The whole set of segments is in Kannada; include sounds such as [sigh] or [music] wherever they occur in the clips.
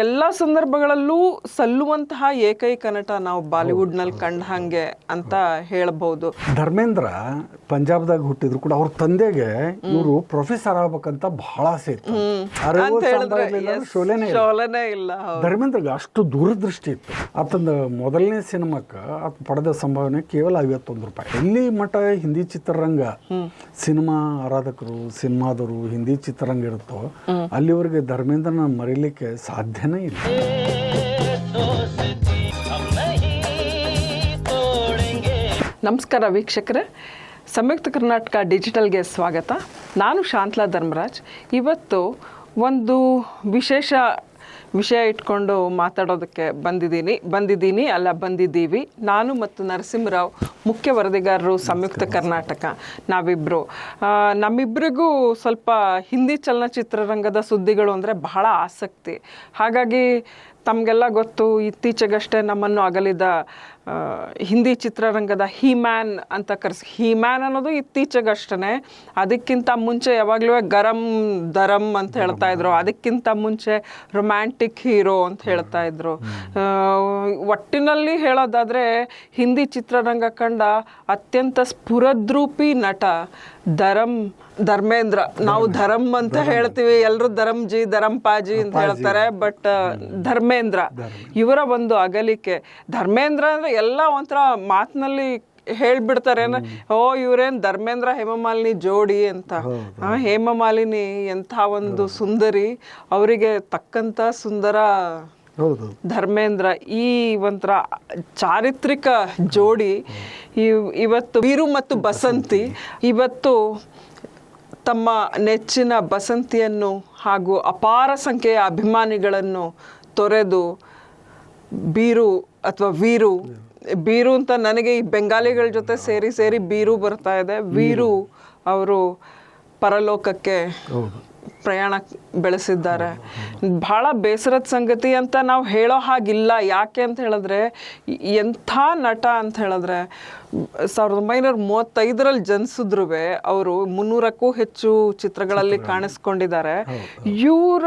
ಎಲ್ಲ ಸಂದರ್ಭಗಳಲ್ಲೂ ಸಲ್ಲುವಂತಹ ಏಕೈಕ ನಟ ನಾವು ಬಾಲಿವುಡ್ನಲ್ಲಿ ಕಂಡ ಹಾಗೆ ಅಂತ ಹೇಳಬಹುದು. ಧರ್ಮೇಂದ್ರ ಪಂಜಾಬ್ದಾಗ ಹುಟ್ಟಿದ್ರು ಕೂಡ ಅವ್ರ ತಂದೆಗೆ ಇವರು ಪ್ರೊಫೆಸರ್ ಆಗ್ಬೇಕಂತ ಬಹಳ ಆಸೆ ಇತ್ತು. ಶೋಲೆನೇ ಇಲ್ಲ. ಇಲ್ಲ ಧರ್ಮೇಂದ್ರಗೆ ಅಷ್ಟು ದೂರದೃಷ್ಟಿ ಇತ್ತು. ಆತಂದ ಮೊದಲನೇ ಸಿನಿಮಾಕ್ಕೆ ಆತ ಪಡೆದ ಸಂಭಾವನೆ ಕೇವಲ ಐವತ್ತೊಂದು ರೂಪಾಯಿ. ಎಲ್ಲಿ ಮಠ ಹಿಂದಿ ಚಿತ್ರರಂಗ ಸಿನಿಮಾ ಆರಾಧಕರು ಸಿನಿಮಾದವರು ಹಿಂದಿ ಚಿತ್ರರಂಗ ಇರುತ್ತೋ ಅಲ್ಲಿವರೆಗೆ ಧರ್ಮೇಂದ್ರನ ಮರೀಲಿಕ್ಕೆ ಸಾಧ್ಯನೇ ಇಲ್ಲ. ನಮಸ್ಕಾರ ವೀಕ್ಷಕರೇ. ಸಂಯುಕ್ತ ಕರ್ನಾಟಕ ಡಿಜಿಟಲ್ಗೆ ಸ್ವಾಗತ. ನಾನು ಶಾಂತಲಾ ಧರ್ಮರಾಜ್. ಇವತ್ತು ಒಂದು ವಿಶೇಷ ವಿಷಯ ಇಟ್ಕೊಂಡು ಮಾತಾಡೋದಕ್ಕೆ ಬಂದಿದ್ದೀನಿ. ಬಂದಿದ್ದೀನಿ ಅಲ್ಲ ಬಂದಿದ್ದೀವಿ. ನಾನು ಮತ್ತು ನರಸಿಂಹರಾವ್ ಮುಖ್ಯ ವರದಿಗಾರರು ಸಂಯುಕ್ತ ಕರ್ನಾಟಕ. ನಾವಿಬ್ಬರು ನಮ್ಮಿಬ್ಬರಿಗೂ ಸ್ವಲ್ಪ ಹಿಂದಿ ಚಲನಚಿತ್ರರಂಗದ ಸುದ್ದಿಗಳು ಅಂದರೆ ಬಹಳ ಆಸಕ್ತಿ. ಹಾಗಾಗಿ ತಮಗೆಲ್ಲ ಗೊತ್ತು, ಇತ್ತೀಚೆಗಷ್ಟೇ ನಮ್ಮನ್ನು ಅಗಲಿದ ಹಿಂದಿ ಚಿತ್ರರಂಗದ ಹಿ ಮ್ಯಾನ್ ಅಂತ ಕರೆಸಿ ಹಿ ಮ್ಯಾನ್ ಅನ್ನೋದು ಇತ್ತೀಚೆಗಷ್ಟೇ ಅದಕ್ಕಿಂತ ಮುಂಚೆ ಯಾವಾಗಲೂ ಗರಂ, ದರಂ ಅಂತ ಹೇಳ್ತಾ ಇದ್ರು. ಅದಕ್ಕಿಂತ ಮುಂಚೆ ರೊಮ್ಯಾಂಟಿಕ್ ಹೀರೋ ಅಂತ ಹೇಳ್ತಾ ಇದ್ರು. ಒಟ್ಟಿನಲ್ಲಿ ಹೇಳೋದಾದರೆ ಹಿಂದಿ ಚಿತ್ರರಂಗ ಕಂಡ ಅತ್ಯಂತ ಸ್ಫುರದ್ರೂಪಿ ನಟ ಧರಂ ಧರ್ಮೇಂದ್ರ ನಾವು ಧರಂ ಅಂತ ಹೇಳ್ತೀವಿ. ಎಲ್ಲರೂ ಧರಂ ಜಿ ಧರಂ ಪಾಜಿ ಅಂತ ಹೇಳ್ತಾರೆ. ಬಟ್ ಧರ್ಮೇಂದ್ರ. ಇವರ ಒಂದು ಅಗಲಿಕೆ. ಧರ್ಮೇಂದ್ರ ಅಂದ್ರೆ ಎಲ್ಲ ಒಂಥರ ಮಾತಿನಲ್ಲಿ ಹೇಳ್ಬಿಡ್ತಾರೆ. ಓ ಇವ್ರೇನ್ ಧರ್ಮೇಂದ್ರ ಹೇಮಮಾಲಿನಿ ಜೋಡಿ ಅಂತ. ಹೇಮಮಾಲಿನಿ ಎಂಥ ಒಂದು ಸುಂದರಿ. ಅವರಿಗೆ ತಕ್ಕಂತ ಸುಂದರ ಧರ್ಮೇಂದ್ರ. ಈ ಒಂಥರ ಚಾರಿತ್ರಿಕ ಜೋಡಿ ಇವ್- ಇವತ್ತು ವೀರು ಮತ್ತು ಬಸಂತಿ. ಇವತ್ತು ತಮ್ಮ ನೆಚ್ಚಿನ ಬಸಂತಿಯನ್ನು ಹಾಗೂ ಅಪಾರ ಸಂಖ್ಯೆಯ ಅಭಿಮಾನಿಗಳನ್ನು ತೊರೆದು ಬೀರು ಅಥವಾ ವೀರು ಬೀರು ಅಂತ ನನಗೆ ಈ ಬೆಂಗಾಲಿಗಳ ಜೊತೆ ಸೇರಿ ಸೇರಿ ಬೀರು ಬರ್ತಾ ಇದೆ. ವೀರು ಅವರು ಪರಲೋಕಕ್ಕೆ ಪ್ರಯಾಣ ಬೆಳೆಸಿದ್ದಾರೆ. ಬಹಳ ಬೇಸರದ ಸಂಗತಿ ಅಂತ ನಾವು ಹೇಳೋ ಹಾಗಿಲ್ಲ. ಯಾಕೆ ಅಂತ ಹೇಳಿದ್ರೆ ಎಂಥ ನಟ ಅಂತ ಹೇಳಿದ್ರೆ ಸಾವಿರದ ಒಂಬೈನೂರ ಮೂವತ್ತೈದರಲ್ಲಿ ಜನಿಸಿದ್ರು ಅವರು ಮುನ್ನೂರಕ್ಕೂ ಹೆಚ್ಚು ಚಿತ್ರಗಳಲ್ಲಿ ಕಾಣಿಸ್ಕೊಂಡಿದ್ದಾರೆ. ಇವರ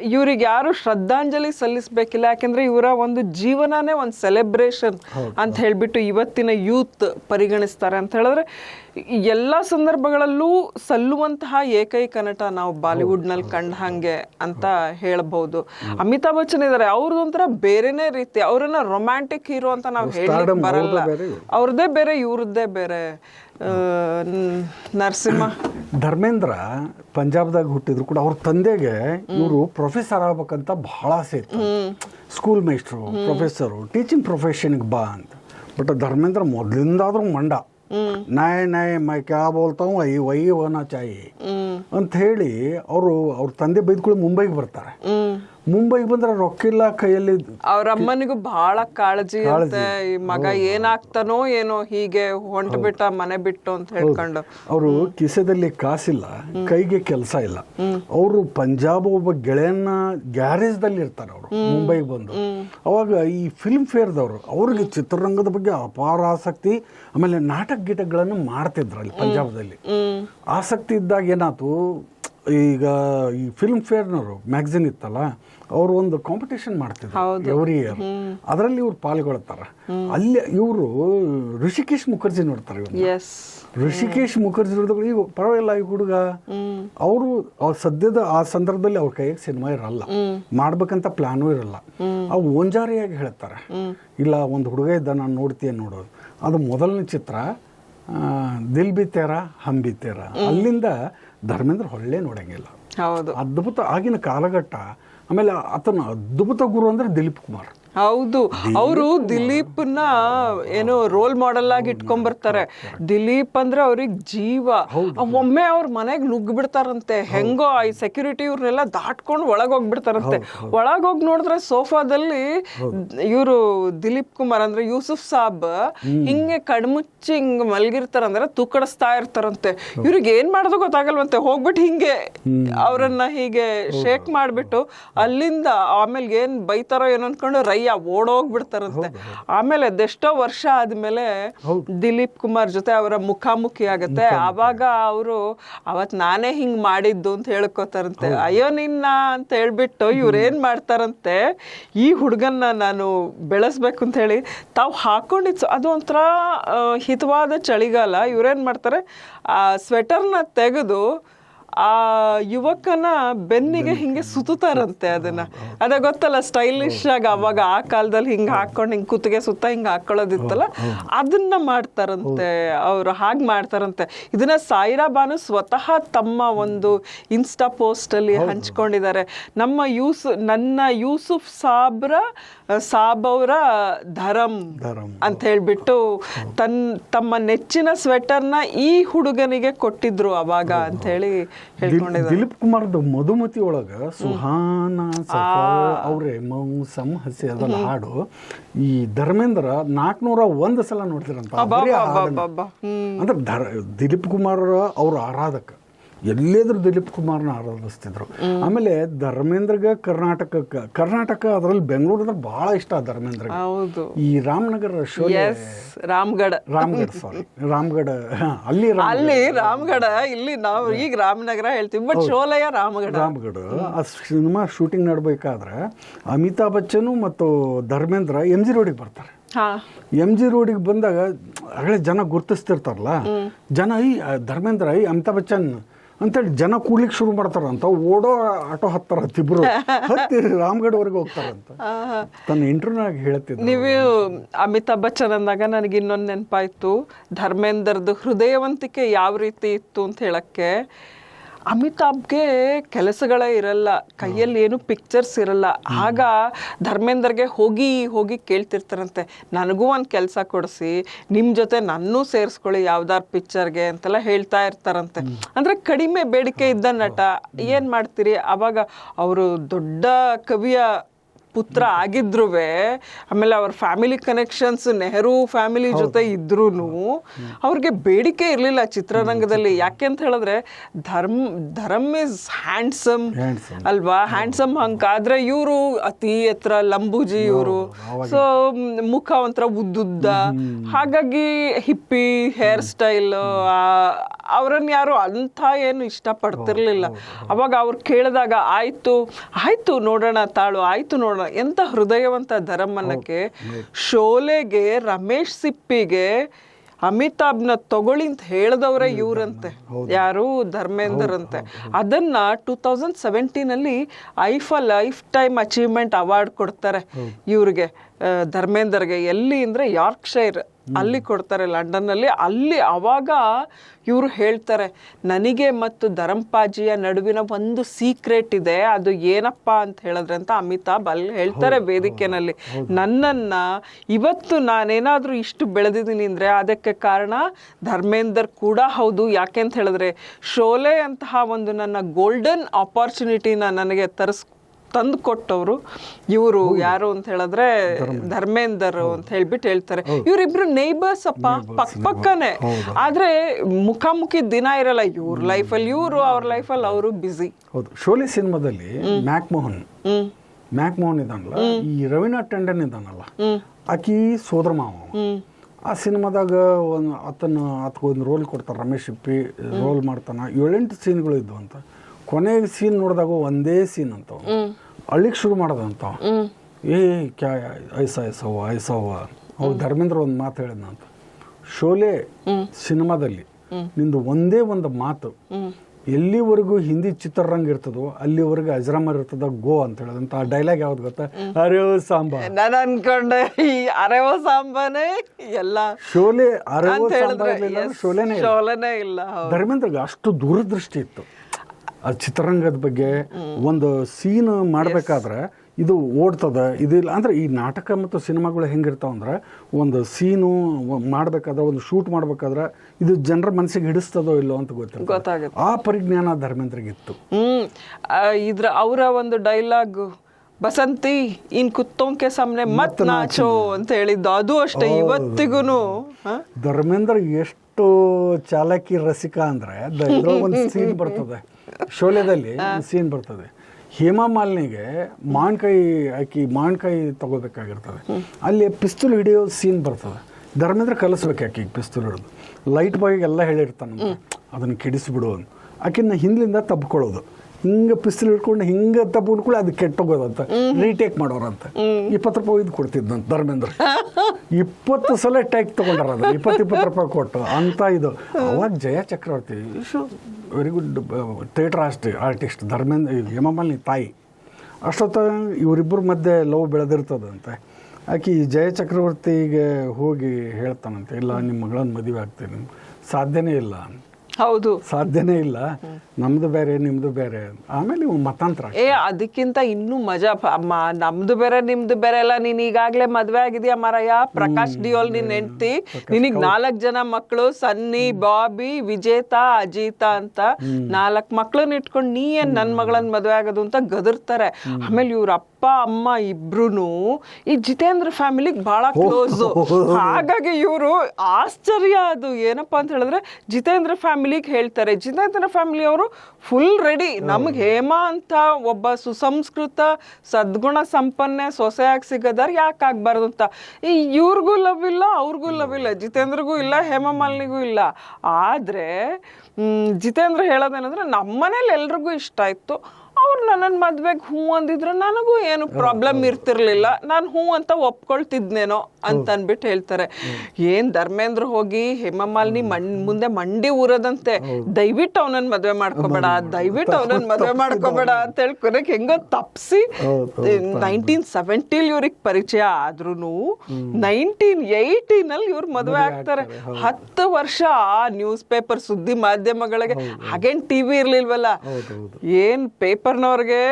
ಇವ್ರಿಗೆ ಯಾರು ಶ್ರದ್ಧಾಂಜಲಿ ಸಲ್ಲಿಸಬೇಕಿಲ್ಲ. ಯಾಕೆಂದ್ರೆ ಇವರ ಒಂದು ಜೀವನನೇ ಒಂದು ಸೆಲೆಬ್ರೇಷನ್ ಅಂತ ಹೇಳ್ಬಿಟ್ಟು ಇವತ್ತಿನ ಯೂತ್ ಪರಿಗಣಿಸ್ತಾರೆ ಅಂತ ಹೇಳಿದ್ರೆ ಎಲ್ಲ ಸಂದರ್ಭಗಳಲ್ಲೂ ಸಲ್ಲುವಂತಹ ಏಕೈಕ ನಟ ನಾವು ಬಾಲಿವುಡ್ನಲ್ಲಿ ಕಂಡ ಹಾಗೆ ಅಂತ ಹೇಳ್ಬೋದು. ಅಮಿತಾಬ್ ಬಚ್ಚನ್ ಇದ್ದಾರೆ ಅವ್ರದ್ದು ಒಂಥರ ಬೇರೆನೇ ರೀತಿ ಅವ್ರನ್ನ ರೊಮ್ಯಾಂಟಿಕ್ ಹೀರೋ ಅಂತ ನಾವು ಹೇಳಿ ಬರಲ್ಲ. ಅವ್ರದ್ದೇ ಬೇರೆ, ಇವ್ರದ್ದು. ಬೇರೆ. ನರಸಿಂಹ. ಧರ್ಮೇಂದ್ರ ಪಂಜಾಬ್ದಾಗ ಹುಟ್ಟಿದ್ರು ಕೂಡ ಅವ್ರ ತಂದೆಗೆ ಇವರು ಪ್ರೊಫೆಸರ್ ಆಗ್ಬೇಕಂತ ಬಹಳ ಆಸೆ ಇತ್ತು. ಸ್ಕೂಲ್ ಮೇಸ್ಟ್ರು ಪ್ರೊಫೆಸರು ಟೀಚಿಂಗ್ ಪ್ರೊಫೆಷನ್ಗೆ ಬಾ ಅಂತ. ಬಟ್ ಧರ್ಮೇಂದ್ರ ಮೊದಲಿಂದಾದ್ರೂ ಮಂಡ. ನಾಯ್ ನಾಯ್ ಮೈ ಕ್ಯಾ ಬೋಲ್ತಾವ ವೈ ವೈ ಹೋನಾ ಚಾಯಿ ಅಂತ ಹೇಳಿ ಅವರು ಅವ್ರ ತಂದೆ ಬೈದ್ಕೊಳ್ಳಿ ಮುಂಬೈಗೆ ಬರ್ತಾರೆ. ಮುಂಬೈಗೆ ಬಂದ್ರೆ ರೊಕ್ಕಿಲ್ಲ ಕೈಯಲ್ಲಿ. ಅವ್ರ ಅಮ್ಮನಿಗೂ ಬಹಳ ಕಾಳಜಿ. ಅಂತೆ ಈ ಮಗ ಏನಾಗ್ತಾನೋ ಏನೋ ಹೀಗೆ ಹೊಂಟು ಬಿಟ್ಟ ಮನೆ ಬಿಟ್ಟು ಅಂತ ಹೇಳ್ಕೊಂಡು. ಅವರು ಕಿಸೆದಲ್ಲಿ ಕಾಸಿಲ್ಲ ಕೈಗೆ ಕೆಲಸ ಇಲ್ಲ. ಅವರು ಪಂಜಾಬ್ ಒಬ್ಬ ಗೆಳೆಯನ್ನ ಗ್ಯಾರೇಜ್ದಲ್ಲಿ ಇರ್ತಾರೆ ಅವರು ಮುಂಬೈಗೆ ಬಂದು. ಅವಾಗ ಈ ಫಿಲ್ಮ್ ಫೇರ್ದವರು ಅವ್ರಿಗೆ ಚಿತ್ರರಂಗದ ಬಗ್ಗೆ ಅಪಾರ ಆಸಕ್ತಿ ಆಮೇಲೆ ನಾಟಕ ಗೀಟಗಳನ್ನು ಮಾಡ್ತಿದ್ರು ಅಲ್ಲಿ ಪಂಜಾಬ್ದಲ್ಲಿ. ಆಸಕ್ತಿ ಇದ್ದಾಗ ಏನಾಯ್ತು ಈಗ ಈ ಫಿಲ್ಮ್ ಫೇರ್ನವರು ಮ್ಯಾಗ್ಝಿನ್ ಇತ್ತಲ್ಲ ಅವರು ಒಂದು ಕಾಂಪಿಟೇಷನ್ ಮಾಡ್ತಿದ್ರು ಎವ್ರಿ ಇಯರ್ ಅದರಲ್ಲಿ ಇವ್ರು ಪಾಲ್ಗೊಳ್ತಾರೆ. ಅಲ್ಲಿ ಇವರು ಋಷಿಕೇಶ್ ಮುಖರ್ಜಿ ನೋಡ್ತಾರೆ. ಋಷಿಕೇಶ್ ಮುಖರ್ಜಿ ನೋಡಿದಾಗ ಈಗ ಪರವಾಗಿಲ್ಲ ಈ ಹುಡುಗ. ಅವರು ಅವ್ರ ಸದ್ಯದ ಆ ಸಂದರ್ಭದಲ್ಲಿ ಅವ್ರ ಕೈಗೆ ಸಿನಿಮಾ ಇರಲ್ಲ. ಮಾಡ್ಬೇಕಂತ ಪ್ಲಾನು ಇರಲ್ಲ. ಅವು ಓಂಜಾರಿಯಾಗಿ ಹೇಳ್ತಾರೆ. ಇಲ್ಲ ಒಂದು ಹುಡುಗ ಇದ್ದ ನಾನು ನೋಡ್ತೀಯ ನೋಡೋದು ಅದು ಮೊದಲನೇ ಚಿತ್ರ ದಿಲ್ ಬಿ ತೇರ ಹಂಬಿ ತೇರ. ಅಲ್ಲಿಂದ ಧರ್ಮೇಂದ್ರ ಹೊಳ್ಳೆ ನೋಡಂಗಿಲ್ಲ. ಹೌದು. ಅದ್ಭುತ ಆಗಿನ ಕಾಲಘಟ್ಟ ಆಮೇಲೆ ಆತನ ಅದ್ಭುತ ಗುರು ಅಂದ್ರೆ ದಿಲೀಪ್ ಕುಮಾರ್. ಹೌದು. ಅವರು ದಿಲೀಪ್ನ ಏನು ರೋಲ್ ಮಾಡೆಲ್ ಆಗಿ ಇಟ್ಕೊಂಡ್ ಬರ್ತಾರೆ ದಿಲೀಪ್ ಅಂದ್ರೆ ಅವ್ರಿಗೆ ಜೀವ. ಒಮ್ಮೆ ಅವ್ರ ಮನೆಗೆ ನುಗ್ಗಿ ಬಿಡ್ತಾರಂತೆ ಹೆಂಗೋ ಈ ಸೆಕ್ಯೂರಿಟಿ ಇವ್ರನ್ನೆಲ್ಲ ದಾಟ್ಕೊಂಡು ಒಳಗ್ ಹೋಗ್ಬಿಡ್ತಾರಂತೆ ಒಳಗ್ ಹೋಗಿ ನೋಡಿದ್ರೆ ಸೋಫಾದಲ್ಲಿ ಇವರು ದಿಲೀಪ್ ಕುಮಾರ್ ಅಂದ್ರೆ ಯೂಸುಫ್ ಸಾಬ್ ಹಿಂಗೆ ಕಣ್ಮುಚ್ಚಿ ಹಿಂಗ್ ಮಲ್ಗಿರ್ತಾರಂದ್ರೆ ತೂಕಡಿಸ್ತಾ ಇರ್ತಾರಂತೆ. ಇವ್ರಿಗೆ ಏನ್ ಮಾಡೋದು ಗೊತ್ತಾಗಲ್ವಂತೆ. ಹೋಗ್ಬಿಟ್ಟು ಹಿಂಗೆ ಅವರನ್ನ ಹೀಗೆ ಶೇಕ್ ಮಾಡ್ಬಿಟ್ಟು ಅಲ್ಲಿಂದ ಆಮೇಲೆ ಏನ್ ಬೈತಾರೋ ಏನೋ ಅನ್ಕೊಂಡು ರೈ ಅಯ್ಯಯ್ಯ ಓಡೋಗ್ಬಿಡ್ತಾರಂತೆ ಆಮೇಲೆ ಅದೆಷ್ಟೋ ವರ್ಷ ಆದ್ಮೇಲೆ ದಿಲೀಪ್ ಕುಮಾರ್ ಜೊತೆ ಅವರ ಮುಖಾಮುಖಿ. ಆಗತ್ತೆ ಆವಾಗ ಅವರು ಅವತ್ ನಾನೇ ಹಿಂಗ್ ಮಾಡಿದ್ದು ಅಂತ ಹೇಳ್ಕೊತಾರಂತೆ. ಅಯ್ಯೋ ನಿನ್ನ ಅಂತ ಹೇಳ್ಬಿಟ್ಟು ಇವ್ರು ಏನ್ ಮಾಡ್ತಾರಂತೆ? ಈ ಹುಡುಗನ್ನ ನಾನು ಬೆಳೆಸ್ಬೇಕು ಅಂತ ಹೇಳಿ ತಾವು ಹಾಕೊಂಡಿದ್ದು. ಅದು ಒಂಥರ ಹಿತವಾದ ಚಳಿಗಾಲ. ಇವ್ರೇನ್ ಮಾಡ್ತಾರೆ? ಆ ಸ್ವೆಟರ್ನ ತೆಗೆದು ಆ ಯುವಕನ ಬೆನ್ನಿಗೆ ಹಿಂಗೆ ಸುತ್ತಾರಂತೆ ಅದನ್ನ. ಅದ ಗೊತ್ತಲ್ಲ ಸ್ಟೈಲಿಶ್ ಆಗಿ ಅವಾಗ ಆ ಕಾಲದಲ್ಲಿ ಹಿಂಗೆ ಹಾಕೊಂಡು ಹಿಂಗೆ ಕುತ್ತಿಗೆ ಸುತ್ತ ಹಿಂಗೆ ಹಾಕೊಳ್ಳೋದಿತ್ತಲ್ಲ ಅದನ್ನ ಮಾಡ್ತಾರಂತೆ ಅವರು ಹಾಗೆ ಮಾಡ್ತಾರಂತೆ. ಇದನ್ನ ಸಾಯಿರಾ ಬಾನು ಸ್ವತಃ ತಮ್ಮ ಒಂದು ಇನ್ಸ್ಟಾ ಪೋಸ್ಟ್ ಅಲ್ಲಿ ಹಂಚ್ಕೊಂಡಿದ್ದಾರೆ. ನಮ್ಮ ಯೂಸು ನನ್ನ ಯೂಸುಫ್ ಸಾಬ್ರ ಸಾಬ್ ಅವರ ಧರಂ ಧರಂ. ಅಂತ ಹೇಳ್ಬಿಟ್ಟು ತನ್ ತಮ್ಮ ನೆಚ್ಚಿನ ಸ್ವೆಟರ್ನ ಈ ಹುಡುಗನಿಗೆ ಕೊಟ್ಟಿದ್ರು ಅವಾಗ ಅಂತ ಹೇಳಿ ಹೇಳ್ಕೊಂಡಿದ್ದಾರೆ. ದಿಲೀಪ್ ಕುಮಾರ್ ಮಧುಮತಿ ಒಳಗ ಸುಹಾನ ಅವ್ರೆ ಮೌಸಮ್ ಹಸಿ ಅದನ್ನ ಹಾಡು. ಈ ಧರ್ಮೇಂದ್ರ ನಾಲ್ಕನೂರ ಒಂದು ಸಲ ನೋಡ್ತಿರಂತ. ಅಂದ್ರೆ ದಿಲೀಪ್ ಕುಮಾರ್ ಅವ್ರ ಆರಾಧಕ. ಎಲ್ಲಿದ್ರು ದಿಲೀಪ್ ಕುಮಾರ್ನ ಆರಾಧಿಸ್ತಿದ್ರು. ಆಮೇಲೆ ಧರ್ಮೇಂದ್ರಗ ಕರ್ನಾಟಕಕ್ಕೆ ಕರ್ನಾಟಕ ಅದರಲ್ಲಿ ಅಂದ್ರೆ ಬಹಳ ಇಷ್ಟ ಧರ್ಮೇಂದ್ರ ಹೌದು. ಈ ರಾಮನಗರ ಶೋ ರಾಮ್ಗಢ ರಾಮ್ಗಢ ಸಾರಿ ರಾಮ್ಗಢ ಅಲ್ಲಿ ಅಲ್ಲಿ ರಾಮ್ಗಡ ಇಲ್ಲಿ ನಾವು ಈಗ ರಾಮನಗರ ಹೇಳ್ತೀವಿ ಬಟ್ ಶೋಲಯ ರಾಮಗಢ ರಾಮಗಡ. ಆ ಸಿನಿಮಾ ಶೂಟಿಂಗ್ ನಡ್ಬೇಕಾದ್ರೆ ಅಮಿತಾಬ್ ಬಚ್ಚನು ಮತ್ತು ಧರ್ಮೇಂದ್ರ ಎಂ ಜಿ ರೋಡಿಗೆ ಬರ್ತಾರೆ. ಎಂ ಜಿ ರೋಡಿಗೆ ಬಂದಾಗ ಹಳೆ ಜನ ಗುರ್ತಿಸ್ತಿರ್ತಾರಲ್ಲ. ಜನ ಈ ಧರ್ಮೇಂದ್ರ ಈ ಅಮಿತಾಬ್ ಬಚ್ಚನ್ ಅಂತೇಳಿ ಜನ ಕೂಡ್ಲಿಕ್ಕೆ ಶುರು ಮಾಡ್ತಾರಂತ. ಓಡೋ ಆಟೋ ಹತ್ತಾರ ತಿಬ್ರು ಹತ್ತಿ ರಾಮ್ಗಢವರೆಗೆ ಹೋಗ್ತಾರಂತ. ತನ್ನ ಇಂಟರ್ವ್ಯೂನಾಗ ಹೇಳ್ತಿದ್ದೆ ನೀವು ಅಮಿತಾಬ್ ಬಚ್ಚನ್ ಅಂದಾಗ ನನಗೆ ಇನ್ನೊಂದು ನೆನಪಾಯ್ತು. ಧರ್ಮೇಂದ್ರದ್ದು ಹೃದಯವಂತಿಕೆ ಯಾವ ರೀತಿ ಇತ್ತು ಅಂತ ಹೇಳಕ್ಕೆ ಅಮಿತಾಬ್ಗೆ ಕೆಲಸಗಳೇ ಇರಲ್ಲ, ಕೈಯಲ್ಲಿ ಏನು ಪಿಕ್ಚರ್ಸ್ ಇರಲ್ಲ. ಆಗ ಧರ್ಮೇಂದ್ರಗೆ ಹೋಗಿ ಹೋಗಿ ಕೇಳ್ತಿರ್ತಾರಂತೆ, ನನಗೂ ಒಂದು ಕೆಲಸ ಕೊಡಿಸಿ ನಿಮ್ಮ ಜೊತೆ ನನ್ನೂ ಸೇರಿಸ್ಕೊಳ್ಳಿ ಯಾವ್ದಾರು ಪಿಕ್ಚರ್ಗೆ ಅಂತೆಲ್ಲ ಹೇಳ್ತಾ ಇರ್ತಾರಂತೆ. ಅಂದರೆ ಕಡಿಮೆ ಬೇಡಿಕೆ ಇದ್ದ ನಟ, ಏನು ಮಾಡ್ತೀರಿ? ಅವಾಗ ಅವರು ದೊಡ್ಡ ಕವಿಯ ಪುತ್ರ ಆಗಿದ್ರುವೆ ಆಮೇಲೆ ಅವ್ರ ಫ್ಯಾಮಿಲಿ ಕನೆಕ್ಷನ್ಸ್ ನೆಹರು ಫ್ಯಾಮಿಲಿ ಜೊತೆ ಇದ್ರೂ ಅವ್ರಿಗೆ ಬೇಡಿಕೆ ಇರಲಿಲ್ಲ ಚಿತ್ರರಂಗದಲ್ಲಿ. ಯಾಕೆ ಅಂತ ಹೇಳಿದ್ರೆ ಧರ್ಮ್ ಧರ್ಮ್ ಇಸ್ ಹ್ಯಾಂಡ್ಸಮ್. ಅಲ್ವಾ? ಹ್ಯಾಂಡ್ಸಮ್ ಹಂಗಾದ್ರೆ ಇವರು ಅತಿ ಎತ್ತರ ಲಂಬೂಜಿ ಇವರು. ಸೊ ಮುಖ ಒಂಥರ ಉದ್ದುದ್ದ. ಹಾಗಾಗಿ ಹಿಪ್ಪಿ ಹೇರ್ ಸ್ಟೈಲ್ ಅವ್ರನ್ನ ಯಾರು ಅಂಥ ಏನು ಇಷ್ಟಪಡ್ತಿರ್ಲಿಲ್ಲ. ಅವಾಗ ಅವ್ರು ಕೇಳಿದಾಗ ಆಯ್ತು ಆಯ್ತು ನೋಡೋಣ ತಾಳು ಆಯ್ತು ನೋಡೋಣ ಎಂತ ಹೃದಯವಂತ ಧರಮ್ಮನಕ್ಕೆ ಶೋಲೆಗೆ ರಮೇಶ್ ಸಿಪ್ಪಿಗೆ ಅಮಿತಾಬ್ನ ತಗೊಳ್ಳಿ ಅಂತ ಹೇಳ್ದವ್ರೆ ಇವ್ರಂತೆ. ಯಾರು? ಧರ್ಮೇಂದರ್ ಅಂತೆ ಅದನ್ನ ಟೂ ತೌಸಂಡ್ ಸೆವೆಂಟೀನಲ್ಲಿ IIFA life time achievement award ಕೊಡ್ತಾರೆ ಇವ್ರಿಗೆ ಧರ್ಮೇಂದ್ರಗೆ ಧರ್ಮೇಂದರ್ಗೆ. ಎಲ್ಲಿ ಅಂದ್ರೆ ಯಾರ್ಕ್ಷೈರ್ ಅಲ್ಲಿ ಕೊಡ್ತಾರೆ ಲಂಡನ್ನಲ್ಲಿ. ಅಲ್ಲಿ ಅವಾಗ ಇವರು ಹೇಳ್ತಾರೆ ನನಗೆ ಮತ್ತು ಧರಂಪಾಜಿಯ ನಡುವಿನ ಒಂದು ಸೀಕ್ರೆಟ್ ಇದೆ ಅದು ಏನಪ್ಪ ಅಂತ ಹೇಳಿದ್ರೆ ಅಂತ ಅಮಿತಾಬ್ ಅಲ್ಲಿ ಹೇಳ್ತಾರೆ ವೇದಿಕೆನಲ್ಲಿ. ನನ್ನನ್ನ ಇವತ್ತು ನಾನೇನಾದರೂ ಇಷ್ಟು ಬೆಳೆದಿದ್ದೀನಿ ಅಂದರೆ ಅದಕ್ಕೆ ಕಾರಣ ಧರ್ಮೇಂದರ್ ಕೂಡ ಹೌದು. ಯಾಕೆ ಅಂತ ಹೇಳಿದ್ರೆ ಶೋಲೆ ಅಂತಹ ಒಂದು ನನ್ನ ಗೋಲ್ಡನ್ ಆಪರ್ಚುನಿಟಿನ ನನಗೆ ತರಿಸ್ ತಂದು ಕೊಟ್ಟವರು ಇವರು ಯಾರು ಅಂತ ಹೇಳಿದ್ರೆ ಧರ್ಮೇಂದರ್. ಅಂತ ಹೇಳ್ಬಿಟ್ಟು ಹೇಳ್ತಾರೆ. ಇವರಿಬ್ರು ನೇಬರ್ಸ್ ಅಪ್ಪ ಪಕ್ಕ ಪಕ್ಕನೆ. ಆದ್ರೆ ಮುಖಾಮುಖಿ ದಿನ ಇರಲ್ಲ ಇವ್ರ ಲೈಫಲ್ಲಿ ಇವರು ಅವ್ರ ಲೈಫಲ್ಲಿ ಅವರು ಬ್ಯುಸಿ ಹೌದು. ಶೋಲೆ ಸಿನಿಮಾದಲ್ಲಿ ಮ್ಯಾಕ್ ಮೋಹನ್ ಮ್ಯಾಕ್ ಮೋಹನ್ ಇದ್ದಾನಲ್ಲ ಈ ರವೀನಾ ಟಂಡನ್ ಇದ್ದಾನಲ್ಲ ಆಕಿ ಸೋದರ ಮಾವ ಆ ಸಿನಿಮಾದಾಗ ಒಂದು ಆತನ ಆತಗೊಂದು ರೋಲ್ ಕೊಡ್ತಾರೆ ರಮೇಶ್ ಇಪ್ಪಿ ರೋಲ್ ಮಾಡ್ತಾನ. ಏಳೆಂಟು ಸೀನ್ಗಳು ಇದ್ವು ಅಂತ. ಕೊನೆಗೆ ಸೀನ್ ನೋಡಿದಾಗ ಒಂದೇ ಸೀನ್ ಅಂತ ಅಳ್ಳಿಗೆ ಶುರು ಮಾಡೋದಂತ ಏ ಕ್ಯಾ ಐಸ ಐಸವ್ವ ಐಸವ್ವ. ಅವ್ ಧರ್ಮೇಂದ್ರ ಒಂದು ಮಾತು ಹೇಳಿದ್ನಂತ ಶೋಲೆ ಸಿನಿಮಾದಲ್ಲಿ ನಿಂದು ಒಂದೇ ಒಂದು ಮಾತು. ಎಲ್ಲಿವರೆಗೂ ಹಿಂದಿ ಚಿತ್ರರಂಗ ಇರ್ತದೋ ಅಲ್ಲಿವರೆಗೂ ಅಜರಾಮರ್ ಇರ್ತದ ಗೋ ಅಂತ ಹೇಳದಂತ ಆ ಡೈಲಾಗ್ ಯಾವ್ದು ಗೊತ್ತಾ? ಅರೆ ಸಾಂಬಾ. ನಾನು ಅನ್ಕೊಂಡೆ ಈ ಅರೆವ ಸಾಂಬಾನೇ ಎಲ್ಲ. ಶೋಲೆ ಅರೆ ಅಂತ ಸಾಂಬಾ ಇರ್ಲಿಲ್ಲ ಶೋಲೆನೇ ಇಲ್ಲ. ಶೋಲೆನೇ ಇಲ್ಲ ಧರ್ಮೇಂದ್ರಗೆ ಅಷ್ಟು ದೂರದೃಷ್ಟಿ ಇತ್ತು. ಆ ಚಿತ್ರರಂಗದ ಬಗ್ಗೆ ಒಂದು ಸೀನ್ ಮಾಡಬೇಕಾದ್ರೆ ಇದು ಓಡ್ತದ ಇದಿಲ್ಲ ಅಂದ್ರೆ ಈ ನಾಟಕ ಮತ್ತು ಸಿನಿಮಾಗಳು ಹೆಂಗಿರ್ತಾವ ಅಂದ್ರೆ ಒಂದು ಸೀನು ಮಾಡಬೇಕಾದ್ರೆ ಒಂದು ಶೂಟ್ ಮಾಡಬೇಕಾದ್ರೆ ಇದು ಜನರ ಮನಸ್ಸಿಗೆ ಹಿಡಿಸ್ತದೋ ಇಲ್ಲೋ ಅಂತ ಗೊತ್ತಿಲ್ಲ ಆ ಪರಿಜ್ಞಾನ ಧರ್ಮೇಂದ್ರಗಿತ್ತು. ಇದ್ರ ಅವರ ಒಂದು ಡೈಲಾಗ್ ಬಸಂತಿ ಇನ್ ಕುತ್ತೋಂಕೆ ಸಾಮ್ನೆ ಮತ್ ನಾಚೋ ಅಂತ ಹೇಳಿದ್ದು. ಅದು ಅಷ್ಟೇ ಇವತ್ತಿಗೂನು ಹ? ಧರ್ಮೇಂದ್ರ ಎಷ್ಟು ಚಾಲಕಿ ರಸಿಕ ಅಂದ್ರೆ ಒಂದು ಸೀನ್ ಬರ್ತದೆ. ಶೋಲೆದಲ್ಲಿ ಸೀನ್ ಬರ್ತದೆ. ಹೇಮಾ ಮಾಲಿನಿಗೆ ಮಾವಿನಕಾಯಿ ಹಾಕಿ ಮಾವಿನಕಾಯಿ ತಗೋಬೇಕಾಗಿರ್ತದೆ. ಅಲ್ಲಿ ಪಿಸ್ತೂಲ್ ಹಿಡಿಯೋ ಸೀನ್ ಬರ್ತದೆ. ಧರ್ಮೇಂದ್ರ ಕಲಿಸ್ಬೇಕು ಆಕೆಗೆ ಪಿಸ್ತೂಲ್ ಹಿಡಿದು. ಲೈಟ್ ಬಾಯಿಗೆಲ್ಲ ಹೇಳಿರ್ತಾನೆ ಅದನ್ನು ಕೆಡಿಸಿಬಿಡು ಅಂತ. ಆಕಿನ ಹಿಂದ್ಲಿಂದ ತಬ್ಕೊಳ್ಳೋದು. ಹಿಂಗೆ ಪಿಸ್ತಲ್ ಹಿಡ್ಕೊಂಡು ಹಿಂಗೆ ಕೂಡ ಅದು ಕೆಟ್ಟೋಗೋದಂತ. ರೀಟೇಕ್ ಮಾಡೋರಂತ. ಇಪ್ಪತ್ತು ರೂಪಾಯಿ ಇದು ಕೊಡ್ತಿದ್ದಂತ ಧರ್ಮೇಂದ್ರ. ಇಪ್ಪತ್ತು ಸಲ ಟೇಕ್ ತಗೊಂಡಾರ ಅದು ಇಪ್ಪತ್ತು ಇಪ್ಪತ್ತು ರೂಪಾಯಿ ಕೊಟ್ಟು. ಅಂತ ಇದು. ಅವಾಗ Jaya Chakravarthi very good theatre art artist Dharmendra Hema Malini ತಾಯಿ. ಅಷ್ಟೊತ್ತ ಇವರಿಬ್ಬರ ಮಧ್ಯೆ ಲವ್ ಬೆಳೆದಿರ್ತದಂತೆ. ಆಕೆ ಜಯ ಚಕ್ರವರ್ತಿಗೆ ಹೋಗಿ ಹೇಳ್ತಾನಂತೆ ಇಲ್ಲ ನಿಮ್ಮ ಮಗಳನ್ನು ಮದುವೆ ಆಗ್ತೀನಿ. ಸಾಧ್ಯನೇ ಇಲ್ಲ. ಹೌದು. ಸಾಧ್ಯನೇ ಇಲ್ಲ. ನಮ್ದು ಬೇರೆ ನಿಮ್ದು ಬೇರೆ. ಆಮೇಲೆ ಇವ್ ಮತಾಂತರ ಏ ಅದಕ್ಕಿಂತ ಇನ್ನೂ ಮಜಾ ನಮ್ದು ಬೇರೆ ನಿಮ್ದು ಬೇರೆ ಎಲ್ಲ ನೀನ್ ಈಗಾಗ್ಲೇ ಮದ್ವೆ ಆಗಿದ್ಯಾ ಮರಯ್ಯ? ಪ್ರಕಾಶ್ ಡಿಯೋಲ್ ನಿನ್ ಹೆಂಡ್ತಿ. ನಿನಗ್ ನಾಲ್ಕ್ ಜನ ಮಕ್ಕಳು ಸನ್ನಿ ಬಾಬಿ ವಿಜೇತಾ ಅಜಿತಾ ಅಂತ ನಾಲ್ಕ್ ಮಕ್ಳನ್ನ ಇಟ್ಕೊಂಡು ನೀ ಏನ್ ನನ್ ಮಗಳನ್ನ ಮದ್ವೆ ಆಗೋದು ಅಂತ ಗದರ್ತಾರೆ. ಆಮೇಲೆ ಇವ್ರ ಅಪ್ಪ ಅಮ್ಮ ಇಬ್ರು ಈ ಜಿತೇಂದ್ರ ಫ್ಯಾಮಿಲಿಗೆ ಬಹಳ ಕ್ಲೋಸ್ ಹಾಗಾಗಿ ಇವರು ಆಶ್ಚರ್ಯ ಅದು. ಏನಪ್ಪ ಅಂತ ಹೇಳಿದ್ರೆ ಜಿತೇಂದ್ರ ಫ್ಯಾಮಿಲಿಗೆ ಹೇಳ್ತಾರೆ. ಜಿತೇಂದ್ರ ಫ್ಯಾಮಿಲಿ ಅವರು ಫುಲ್ ರೆಡಿ ನಮಗೆ ಹೇಮಾ. ಅಂತ ಒಬ್ಬ ಸುಸಂಸ್ಕೃತ ಸದ್ಗುಣ ಸಂಪನ್ನ ಸೊಸೆಯಾಗಿ ಸಿಗದಾರ ಯಾಕೆ ಆಗ್ಬಾರ್ದು ಅಂತ. ಈ ಇವ್ರಿಗೂ ಲವ್ ಇಲ್ಲ ಅವ್ರಿಗೂ ಲವ್ ಇಲ್ಲ ಜಿತೇಂದ್ರಿಗೂ ಇಲ್ಲ ಹೇಮಾ ಮಾಲಿನಿಗೂ ಇಲ್ಲ. ಆದ್ರೆ ಜಿತೇಂದ್ರ ಹೇಳೋದೇನಂದ್ರೆ ನಮ್ಮನೇಲಿ ಎಲ್ರಿಗೂ ಇಷ್ಟ ಆಯ್ತು ಅವ್ರು ನನ್ನ ಮದ್ವೆಗೆ ಹ್ಞೂ ಅಂದಿದ್ರೆ ನನಗೂ ಏನು ಪ್ರಾಬ್ಲಮ್ ಇರ್ತಿರ್ಲಿಲ್ಲ. ನಾನು ಹ್ಞೂ ಅಂತ ಒಪ್ಕೊಳ್ತಿದ್ನೇನೋ ಅಂತ ಅನ್ಬಿಟ್ಟು ಹೇಳ್ತಾರೆ. ಏನ್ ಧರ್ಮೇಂದ್ರ ಹೋಗಿ ಹೇಮಮಾಲಿನಿ ಮಣ್ ಮುಂದೆ ಮಂಡಿ ಊರದಂತೆ ದಯವಿಟ್ಟು ಅವನನ್ನ ಮದ್ವೆ ಮಾಡ್ಕೋಬೇಡ ದಯವಿಟ್ಟು ಅವನನ್ನ ಮದ್ವೆ ಮಾಡ್ಕೋಬೇಡ ಅಂತ ಹೇಳ್ಕೊಂಡ್ರೆ ಹೆಂಗೋ ತಪ್ಸಿ ನೈನ್ಟೀನ್ ಸೆವೆಂಟೀಲ್ ಇವ್ರಿಗೆ ಪರಿಚಯ ಆದ್ರೂ ನೈನ್ಟೀನ್ ಏಯ್ಟೀನಲ್ಲಿ ಇವ್ರು ಮದ್ವೆ ಆಗ್ತಾರೆ. ಹತ್ತು ವರ್ಷ ಆ ನ್ಯೂಸ್ ಪೇಪರ್ ಸುದ್ದಿ ಮಾಧ್ಯಮಗಳಿಗೆ ಹಾಗೇನ್ ಟಿವಿ ಇರ್ಲಿಲ್ವಲ್ಲ? ಏನ್ ಪೇಪರ್ನವ್ರಿಗೆ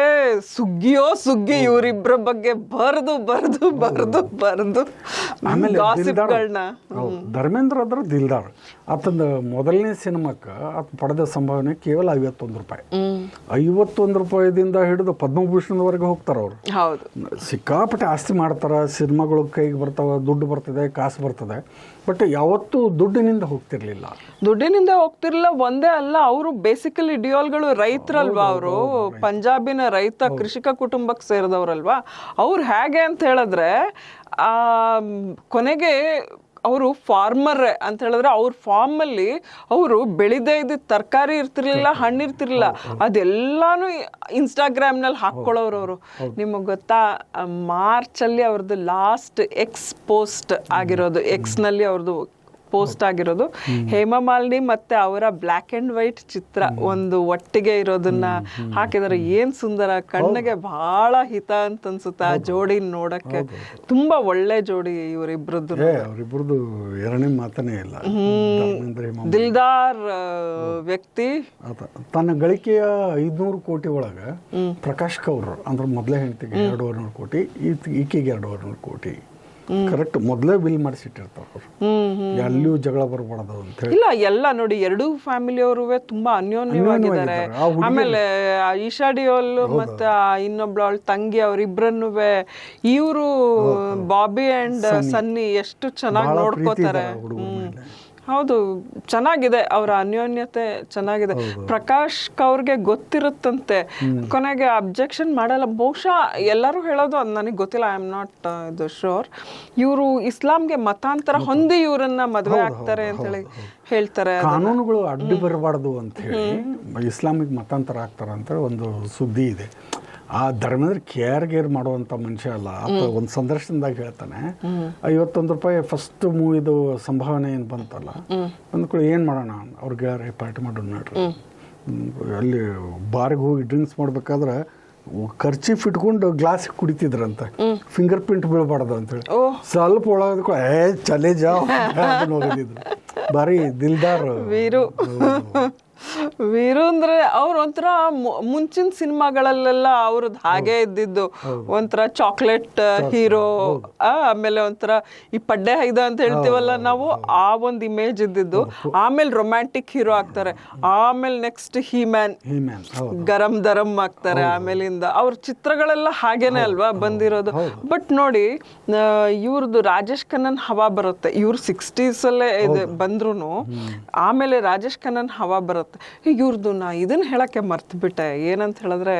ಸುಗ್ಗಿಯೋ ಸುಗ್ಗಿ ಇವರಿಬ್ಬರ ಬಗ್ಗೆ ಬರ್ದು ಬರ್ದು ಬರ್ದು ಬರ್ದು ಆಮೇಲೆ ಗಾಸಿಪ್ಗಳನ್ನ ಧರ್ಮೇಂದ್ರ ಅದ್ರ ದಿಲ್ದಾರ್ ಆತಂದ ಮೊದಲನೇ ಸಿನಿಮಾಕ್ಕೆ ಆತ ಪಡೆದ ಸಂಭಾವನೆ ಕೇವಲ ಐವತ್ತೊಂದು ರೂಪಾಯಿ. ಐವತ್ತೊಂದು ರೂಪಾಯಿದಿಂದ ಹಿಡಿದು ಪದ್ಮಭೂಷಣದವರೆಗೆ ಹೋಗ್ತಾರೆ ಅವರು. ಹೌದು. ಸಿಕ್ಕಾಪಟ್ಟೆ ಆಸ್ತಿ ಮಾಡ್ತಾರೆ ಸಿನಿಮಾಗಳು ಕೈಗೆ ಬರ್ತಾವೆ ದುಡ್ಡು ಬರ್ತದೆ ಕಾಸು ಬರ್ತದೆ. ಬಟ್ ಯಾವತ್ತೂ ದುಡ್ಡಿನಿಂದ ಹೋಗ್ತಿರ್ಲಿಲ್ಲ. ದುಡ್ಡಿನಿಂದ ಹೋಗ್ತಿರ್ಲಿಲ್ಲ ಒಂದೇ ಅಲ್ಲ ಅವರು ಬೇಸಿಕಲಿ ಡಿಯೋಲ್ಗಳು ರೈತರಲ್ವಾ ಅವರು? ಪಂಜಾಬಿನ ರೈತ ಕೃಷಿಕ ಕುಟುಂಬಕ್ಕೆ ಸೇರಿದವರಲ್ವಾ? ಅವ್ರು ಹೇಗೆ ಅಂತ ಹೇಳಿದ್ರೆ ಆ ಕೊನೆಗೆ ಅವರು ಫಾರ್ಮರ್ ಅಂತ ಹೇಳಿದ್ರೆ ಅವ್ರ ಫಾರ್ಮಲ್ಲಿ ಅವರು ಬೆಳೆದೇ ಇದ್ದ ತರಕಾರಿ ಇರ್ತಿರ್ಲಿಲ್ಲ ಹಣ್ಣು ಇರ್ತಿರ್ಲಿಲ್ಲ. ಅದೆಲ್ಲಾನು ಇನ್ಸ್ಟಾಗ್ರಾಮ್ನಲ್ಲಿ ಹಾಕ್ಕೊಳ್ಳೋರು ಅವರು ನಿಮಗೆ ಗೊತ್ತಾ ಮಾರ್ಚಲ್ಲಿ ಅವ್ರದ್ದು ಲಾಸ್ಟ್ ಎಕ್ಸ್ ಪೋಸ್ಟ್ ಆಗಿರೋದು ಎಕ್ಸ್ನಲ್ಲಿ ಅವ್ರದ್ದು ಪೋಸ್ಟ್ ಆಗಿರೋದು. ಹೇಮಮಾಲಿನಿ ಮತ್ತೆ ಅವರ ಬ್ಲ್ಯಾಕ್ ಅಂಡ್ ವೈಟ್ ಚಿತ್ರ ಒಂದು ಒಟ್ಟಿಗೆ ಇರೋದನ್ನ ಹಾಕಿದರೆ ಏನ್ ಸುಂದರ ಕಣ್ಣಿಗೆ ಬಹಳ ಹಿತ ಅಂತ ಅನ್ಸುತ್ತೆ ಆ ಜೋಡಿ ನೋಡಕ್ಕೆ. ತುಂಬಾ ಒಳ್ಳೆ ಜೋಡಿ ಇವರಿಬ್ರದ್ದು. ಅವರಿಬ್ರದ್ದು ಎರಡನೇ ಮಾತನೇ ಇಲ್ಲ. ದಿಲ್ದಾರ್ ವ್ಯಕ್ತಿ. ತನ್ನ ಗಳಿಕೆಯ ಐದ್ನೂರು ಕೋಟಿ ಒಳಗ ಪ್ರಕಾಶ್ ಕೌರ್ ಅಂದ್ರೆ ಮೊದಲೇ ಹೆಂಡತಿಗೆ ಎರಡೂವರೆ ನೂರು ಕೋಟಿ ಈಕೆಗೆ ಎರಡೂವರೆ ನೂರು ಕೋಟಿ. ಕರೆಕ್ಟ್ ಮೊದಲೇ ಬಿಲ್ ಮಾಡಿಸಿಟ್ಟಿರ್ತಾರೆ ಅವರು. ಹ್ಮ್ ಎಲ್ಲಿಯೂ ಜಗಳ ಬರಬಾರ್ದು ಅಂತ ಹೇಳಿ. ಇಲ್ಲ ಎಲ್ಲ ನೋಡಿ ಎರಡೂ ಫ್ಯಾಮಿಲಿಯವರು ತುಂಬಾ ಅನ್ಯೋನ್ಯವಾಗಿದ್ದಾರೆ. ಆಮೇಲೆ ಈಶಾ ಡಿಯೋಲ್ ಮತ್ತೆ ಇನ್ನೊಬ್ಳು ಅವಳ ತಂಗಿ ಅವ್ರಿಬ್ರನ್ನು ಇವರು ಬಾಬಿ ಅಂಡ್ ಸನ್ನಿ. ಎಷ್ಟು ಚೆನ್ನಾಗಿ ನೋಡ್ಕೋತಾರೆ ಇದೆ ಆ ಹುಡುಗರ ಮೇಲೆ. ಹೌದು ಚೆನ್ನಾಗಿದೆ ಅವರ ಅನ್ಯೋನ್ಯತೆ ಚೆನ್ನಾಗಿದೆ. ಪ್ರಕಾಶ್ ಅವ್ರಿಗೆ ಗೊತ್ತಿರುತ್ತಂತೆ. ಕೊನೆಗೆ ಅಬ್ಜೆಕ್ಷನ್ ಮಾಡಲ್ಲ. ಬಹುಶಃ ಎಲ್ಲರೂ ಹೇಳೋದು ಅದು ನನಗೆ ಗೊತ್ತಿಲ್ಲ ಐ ಆಮ್ ನಾಟ್ ಇದು ಶೋರ್ ಇವರು ಇಸ್ಲಾಂಗೆ ಮತಾಂತರ ಹೊಂದಿ. ಇವರನ್ನ ಮದುವೆ ಆಗ್ತಾರೆ ಅಂತ ಹೇಳಿ ಹೇಳ್ತಾರೆ. ಕಾನೂನುಗಳು ಅಡ್ಡಿ ಬರಬಾರ್ದು ಅಂತ ಹೇಳಿ ಇಸ್ಲಾಮಿಗೆ ಮತಾಂತರ ಆಗ್ತಾರ ಅಂತ ಒಂದು ಸುದ್ದಿ ಇದೆ. ಆ ಧರ್ಮೇಂದ್ರ ಕೇರ್ ಗೇರ್ ಮಾಡುವಂಥ ಮನುಷ್ಯ ಅಲ್ಲ. ಆತ ಒಂದು ಸಂದರ್ಶನದಾಗ ಹೇಳ್ತಾನೆ ಐವತ್ತೊಂದು ರೂಪಾಯಿ ಫಸ್ಟ್ ಮೂವಿದು ಸಂಭಾವನೆ ಏನು ಬಂತಲ್ಲ ಅಂದ್ಕೊಳ್ಳಿ ಏನು ಮಾಡೋಣ? ಅವ್ರಿಗೆ ಗೆಳೆಯರೇ ಪಾರ್ಟಿ ಮಾಡೋಣ ನೋಡ್ರಿ. ಅಲ್ಲಿ ಬಾರ್ಗೆ ಹೋಗಿ ಡ್ರಿಂಕ್ಸ್ ಮಾಡ್ಬೇಕಾದ್ರೆ ಖರ್ಚೀಫ್ ಇಟ್ಕೊಂಡು ಗ್ಲಾಸ್ ಕುಡಿತಿದ್ರಂತೆ. ಫಿಂಗರ್ ಪ್ರಿಂಟ್ ಬೀಳಬಾರ್ದು ಅಂತೇಳಿ ಸ್ವಲ್ಪ ಒಳಗೆ ಏ ಚಲೆ ಜಾ. [laughs] ಬಾರಿ ದಿಲ್ದಾರ್. ವೀರು ವೀರು ಅಂದ್ರೆ ಅವ್ರ ಒಂಥರ ಮುಂಚಿನ ಸಿನಿಮಾಗಳಲ್ಲೆಲ್ಲ ಅವ್ರದ್ದು ಹಾಗೆ ಇದ್ದಿದ್ದು. ಒಂಥರ ಚಾಕ್ಲೇಟ್ ಹೀರೋ ಆಮೇಲೆ ಒಂಥರ ಈ ಪಡ್ಡೆ ಹೈದ ಅಂತ ಹೇಳ್ತೀವಲ್ಲ ನಾವು ಆ ಒಂದು ಇಮೇಜ್ ಇದ್ದಿದ್ದು. ಆಮೇಲೆ ರೊಮ್ಯಾಂಟಿಕ್ ಹೀರೋ ಆಗ್ತಾರೆ. ಆಮೇಲೆ ನೆಕ್ಸ್ಟ್ ಹೀಮ್ಯಾನ್ ಹಿ ಮ್ಯಾನ್ ಹೌದು. ಗರಂ ದರಂ ಆಗ್ತಾರೆ ಆಮೇಲಿಂದ. ಅವ್ರ ಚಿತ್ರಗಳೆಲ್ಲ ಹಾಗೇನೆ ಅಲ್ವಾ ಬಂದಿರೋದು. ಬಟ್ ನೋಡಿ ಇವ್ರದ್ದು ರಾಜೇಶ್ ಖನ್ನನ್ ಹವಾ ಬರುತ್ತೆ. ಇವ್ರು ಸಿಕ್ಸ್ಟೀಸ್ ಅಲ್ಲೇ ಇದೆ ಬಂದ್ರು ಆಮೇಲೆ ರಾಜೇಶ್ ಖನ್ನನ್ ಹವಾ ಬರುತ್ತೆ. ಬರುತ್ತೆ ಇವ್ರದ್ದು ನಾ ಇದನ್ನ ಹೇಳಕ್ಕೆ ಮರ್ತುಬಿಟ್ಟೆ. ಏನಂತ ಹೇಳಿದ್ರೆ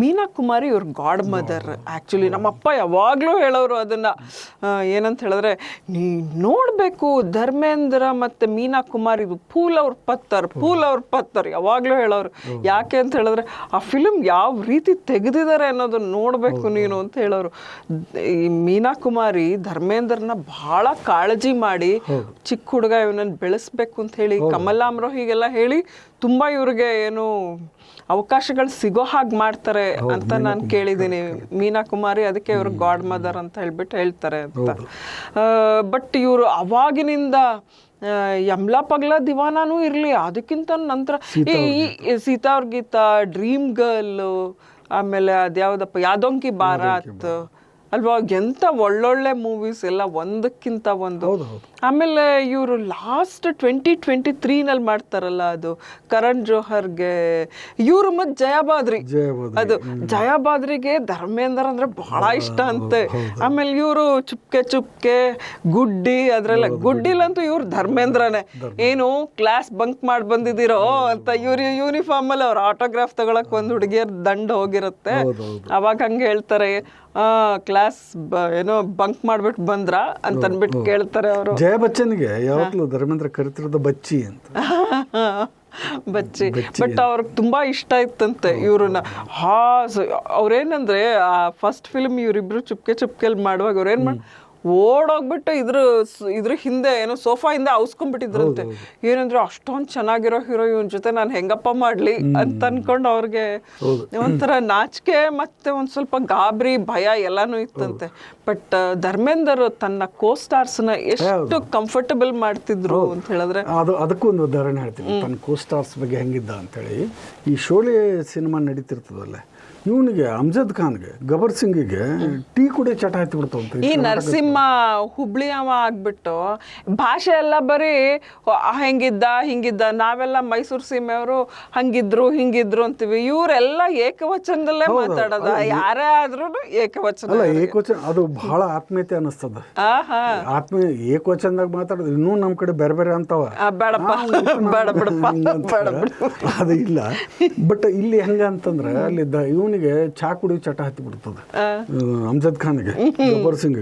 ಮೀನಾ ಕುಮಾರಿ ಇವ್ರ ಗಾಡ್ ಮದರ್. ಆ್ಯಕ್ಚುಲಿ ನಮ್ಮಪ್ಪ ಯಾವಾಗಲೂ ಹೇಳೋರು ಅದನ್ನ. ಏನಂತ ಹೇಳಿದ್ರೆ ನೀ ನೋಡಬೇಕು ಧರ್ಮೇಂದ್ರ ಮತ್ತು ಮೀನಾ ಕುಮಾರ್ ಇದು ಫೂಲ್ ಅವ್ರ ಪತ್ತರ್ ಫೂಲ್ ಅವ್ರ ಪತ್ತರ್ ಯಾವಾಗಲೂ ಹೇಳೋರು. ಯಾಕೆ ಅಂತ ಹೇಳಿದ್ರೆ ಆ ಫಿಲಮ್ ಯಾವ ರೀತಿ ತೆಗೆದಿದ್ದಾರೆ ಅನ್ನೋದನ್ನ ನೋಡಬೇಕು ನೀನು ಅಂತ ಹೇಳೋರು. ಈ ಮೀನಾ ಕುಮಾರಿ ಧರ್ಮೇಂದ್ರನ ಬಹಳ ಕಾಳಜಿ ಮಾಡಿ ಚಿಕ್ಕ ಹುಡುಗ ಇವನನ್ನು ಬೆಳೆಸ್ಬೇಕು ಅಂತ ಹೇಳಿ ಕಮಲಾಮ್ರೋ ಹೀಗೆಲ್ಲ ಹೇಳಿ ತುಂಬ ಇವ್ರಿಗೆ ಏನು ಅವಕಾಶಗಳು ಸಿಗೋ ಹಾಗೆ ಮಾಡ್ತಾರೆ ಅಂತ ನಾನು ಕೇಳಿದ್ದೀನಿ ಮೀನಾ ಕುಮಾರಿ ಅದಕ್ಕೆ ಇವರು ಗಾಡ್ ಮದರ್ ಅಂತ ಹೇಳ್ಬಿಟ್ಟು ಹೇಳ್ತಾರೆ ಅಂತ. ಬಟ್ ಇವರು ಅವಾಗಿನಿಂದ ಯಮ್ಲಾ ಪಗ್ಲ ದಿವಾನಾನೂ ಇರಲಿ. ಅದಕ್ಕಿಂತ ನಂತರ ಈ ಈ ಗೀತಾ ಗೀತ ಡ್ರೀಮ್ ಗರ್ಲ್ ಆಮೇಲೆ ಅದ್ಯಾವುದಪ್ಪ ಯಾದೊಂಕಿ ಬಾರಾತ್ ಅಲ್ವಾ? ಎಂಥ ಒಳ್ಳೊಳ್ಳೆ ಮೂವೀಸ್ ಎಲ್ಲ ಒಂದಕ್ಕಿಂತ ಒಂದು. ಆಮೇಲೆ ಇವರು ಲಾಸ್ಟ್ ಟ್ವೆಂಟಿ ಟ್ವೆಂಟಿ ತ್ರೀನಲ್ಲಿ ಮಾಡ್ತಾರಲ್ಲ ಅದು ಕರಣ್ ಜೋಹರ್ಗೆ. ಇವರು ಮತ್ತು ಜಯಾಬಾದ್ರಿ ಜಯಬೋದು ಅದು ಜಯಾಬಾದ್ರಿಗೆ ಧರ್ಮೇಂದ್ರ ಅಂದ್ರೆ ಬಹಳ ಇಷ್ಟ ಅಂತೆ. ಆಮೇಲೆ ಇವರು ಚುಪ್ಕೆ ಚುಪ್ಕೆ ಗುಡ್ಡಿ ಅದ್ರಲ್ಲ ಗುಡ್ಡಿಲಂತೂ ಇವ್ರು ಧರ್ಮೇಂದ್ರನೇ. ಏನು ಕ್ಲಾಸ್ ಬಂಕ್ ಮಾಡಿ ಬಂದಿದ್ದೀರೋ ಅಂತ ಇವ್ರ ಯೂನಿಫಾರ್ಮ್ ಅಲ್ಲಿ ಅವ್ರ ಆಟೋಗ್ರಾಫ್ ತಗೊಳಕ್ ಒಂದು ಹುಡುಗಿಯರ್ ದಂಡ ಹೋಗಿರುತ್ತೆ. ಅವಾಗ ಹಂಗೆ ಹೇಳ್ತಾರೆ ಕ್ಲಾಸ್ ಏನೋ ಬಂಕ್ ಮಾಡ್ಬಿಟ್ಟು ಬಂದ್ರ ಅಂತ ಅನ್ಬಿಟ್ಟು ಕೇಳ್ತಾರೆ ಅವರು. ಜಯ ಬಚ್ಚನ್ಗೆ ಯಾವಾಗಲೂ ಧರ್ಮೇಂದ್ರ ಕರಿತಿರೋದು ಬಚ್ಚಿ ಅಂತ. [laughs] ಬಚ್ಚಿ. ಬಟ್ ಅವ್ರಿಗೆ ತುಂಬಾ ಇಷ್ಟ ಇತ್ತಂತೆ ಇವ್ರನ್ನ. ಹಾ ಅವ್ರೇನಂದ್ರೆ ಆ ಫಸ್ಟ್ ಫಿಲ್ಮ್ ಇವರಿಬ್ರು ಚುಪ್ಕೆ ಚುಪ್ಕೆಲ್ ಮಾಡುವಾಗ ಅವ್ರೇನ್ ಮಾಡಿ ಓಡೋಗ್ಬಿಟ್ಟು ಇದ್ರ ಇದ್ರ ಹಿಂದೆ ಏನೋ ಸೋಫಾ ಹಿಂದೆ ಔಸ್ಕೊಂಡ್ಬಿಟ್ಟಿದ್ರಂತೆ ಏನಂದ್ರೆ ಅಷ್ಟೊಂದ್ ಚೆನ್ನಾಗಿರೋ ಹೀರೋ ಇವನ್ ಜೊತೆ ನಾನು ಹೆಂಗಪ್ಪ ಮಾಡ್ಲಿ ಅಂತ ಅನ್ಕೊಂಡು ಅವ್ರಿಗೆ ಒಂಥರ ನಾಚಿಕೆ ಮತ್ತೆ ಒಂದ್ ಸ್ವಲ್ಪ ಗಾಬರಿ ಭಯ ಎಲ್ಲಾನು ಇತ್ತಂತೆ. ಬಟ್ ಧರ್ಮೇಂದರ್ ತನ್ನ ಕೋ ನ ಎಷ್ಟು ಕಂಫರ್ಟಬಲ್ ಮಾಡ್ತಿದ್ರು ಅಂತ ಹೇಳಿದ್ರೆ ಅದು ಅದಕ್ಕೂ ಒಂದು ಉದಾಹರಣೆ ಹೇಳ್ತೀನಿ. ತನ್ನ ಕೋ ಸ್ಟಾರ್ಸ್ ಬಗ್ಗೆ ಹೆಂಗಿದ್ದ ಅಂತೇಳಿ. ಈ ಶೋಲೆ ಸಿನಿಮಾ ನಡೀತಿರ್ತದಲ್ಲ ಇವನಿಗೆ ಅಮ್ಜದ್ ಖಾನ್ಗೆ ಗಬರ್ ಸಿಂಗಿಗೆ ಟೀ ಕುಡಿಯೋ ಚಟ ಆಯ್ತು ಬಿಡ್ತು ಈ ನರಸಿಂಹ ಹುಬ್ಳಿ ಅವ ಆಗ್ಬಿಟ್ಟು ಭಾಷೆ ಎಲ್ಲ ಬರೀ ಹೆಂಗಿದ್ದ ಹಿಂಗಿದ್ದ ನಾವೆಲ್ಲ ಮೈಸೂರು ಸೀಮೆಯವರು ಹಂಗಿದ್ರು ಹಿಂಗಿದ್ರು ಅಂತೀವಿ. ಇವರೆಲ್ಲ ಏಕವಚನದಲ್ಲೇ ಮಾತಾಡೋದ. ಯಾರೇ ಆದ್ರೂ ಏಕವಚನ ಅಲ್ಲ ಏಕವಚನ ಅದು ಬಹಳ ಆತ್ಮೀಯತೆ ಅನಿಸ್ತದ ಆಹಾ. ಆತ್ಮೀಯ ಏಕವಚನದಾಗ ಮಾತಾಡೋದು. ಇನ್ನೂ ನಮ್ಮ ಕಡೆ ಬೇರೆ ಬೇರೆ ಅಂತಾವ. ಆ, ಬೇಡಪ್ಪ. ಬೇಡ ಬಿಡಪ್ಪ. ಬೇಡ ಬಿಡು. ಅದು ಇಲ್ಲ. ಬಟ್ ಇಲ್ಲಿ ಹೆಂಗ ಅಂತಂದ್ರೆ ಅಲ್ಲಿ ಇವನಿಗೆ ಚಾ ಕುಡಿಯೋ ಚಟ ಹತ್ತಿ ಬಿಡ್ತದ. ಅಮ್ಜದ್ ಖಾನ್ಗೆ ಗಬ್ಬರ್ ಸಿಂಗ್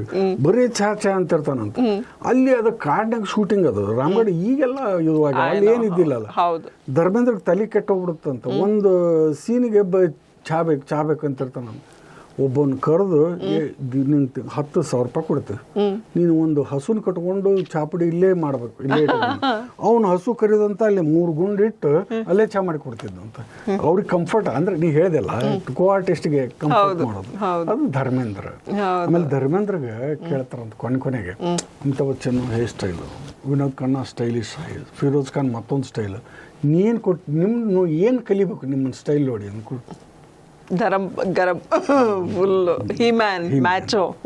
ಬರೀ ಚಾ ಚಾ ಅಂತ ಇರ್ತಾನಂತ ಅಲ್ಲಿ ಅದು ಕಾಡ್ನಾಗ ಶೂಟಿಂಗ್ ಅದು. ರಾಮಗಢ ಈಗೆಲ್ಲ ಇವಾಗ ಅಲ್ಲಿ ಏನಿದ್ದಿಲ್ಲಲ್ಲ ಧರ್ಮೇಂದ್ರ ತಲೆ ಕೆಟ್ಟೋಗ್ಬಿಡುತ್ತಂತ. ಒಂದು ಸೀನಿಗೆ ಚಾ ಬೇಕು ಚಾ ಬೇಕು ಅಂತ ಇರ್ತಾನಂತ ಒಬ್ಬನ ಕರೆದು ನಿನ್ ಹತ್ತು ಸಾವಿರ ರೂಪಾಯಿ ಕೊಡ್ತ. ನೀನು ಒಂದು ಹಸುನ ಕಟ್ಕೊಂಡು ಚಾಪುಡಿ ಇಲ್ಲೇ ಮಾಡ್ಬೇಕು ಇಲ್ಲೇ [laughs] ಅವನು ಹಸು ಕರಿದಂತ ಅಲ್ಲಿ ಮೂರು ಗುಂಡು ಇಟ್ಟು ಅಲ್ಲೇ ಚಾ ಮಾಡಿ ಕೊಡ್ತಿದ್ದಂತ ಅವ್ರಿಗೆ ಕಂಫರ್ಟ್ ಅಂದ್ರೆ ನೀ ಹೇಳ್ದಲ್ಲ ಕೋ ಆರ್ಟಿಸ್ಟ್ಗೆ ಕಂಫರ್ಟ್ ಮಾಡೋದು. ಅದು ಧರ್ಮೇಂದ್ರ. ಆಮೇಲೆ ಧರ್ಮೇಂದ್ರಗೆ ಕೇಳ್ತಾರಂತ ಕೊನೆ ಕೊನೆಗೆ Amitabh Bachchan hair style Vinod Khanna stylish Firoz Khan ಮತ್ತೊಂದು ಸ್ಟೈಲ್ ನೀನು ಕೊಟ್ಟು ನಿಮ್ಮ ಏನು ಕಲಿಬೇಕು ನಿಮ್ಮ ಸ್ಟೈಲ್ ನೋಡಿ ಅಂದ್ಕೊಟ್ಟು Dharam Garam full he man macho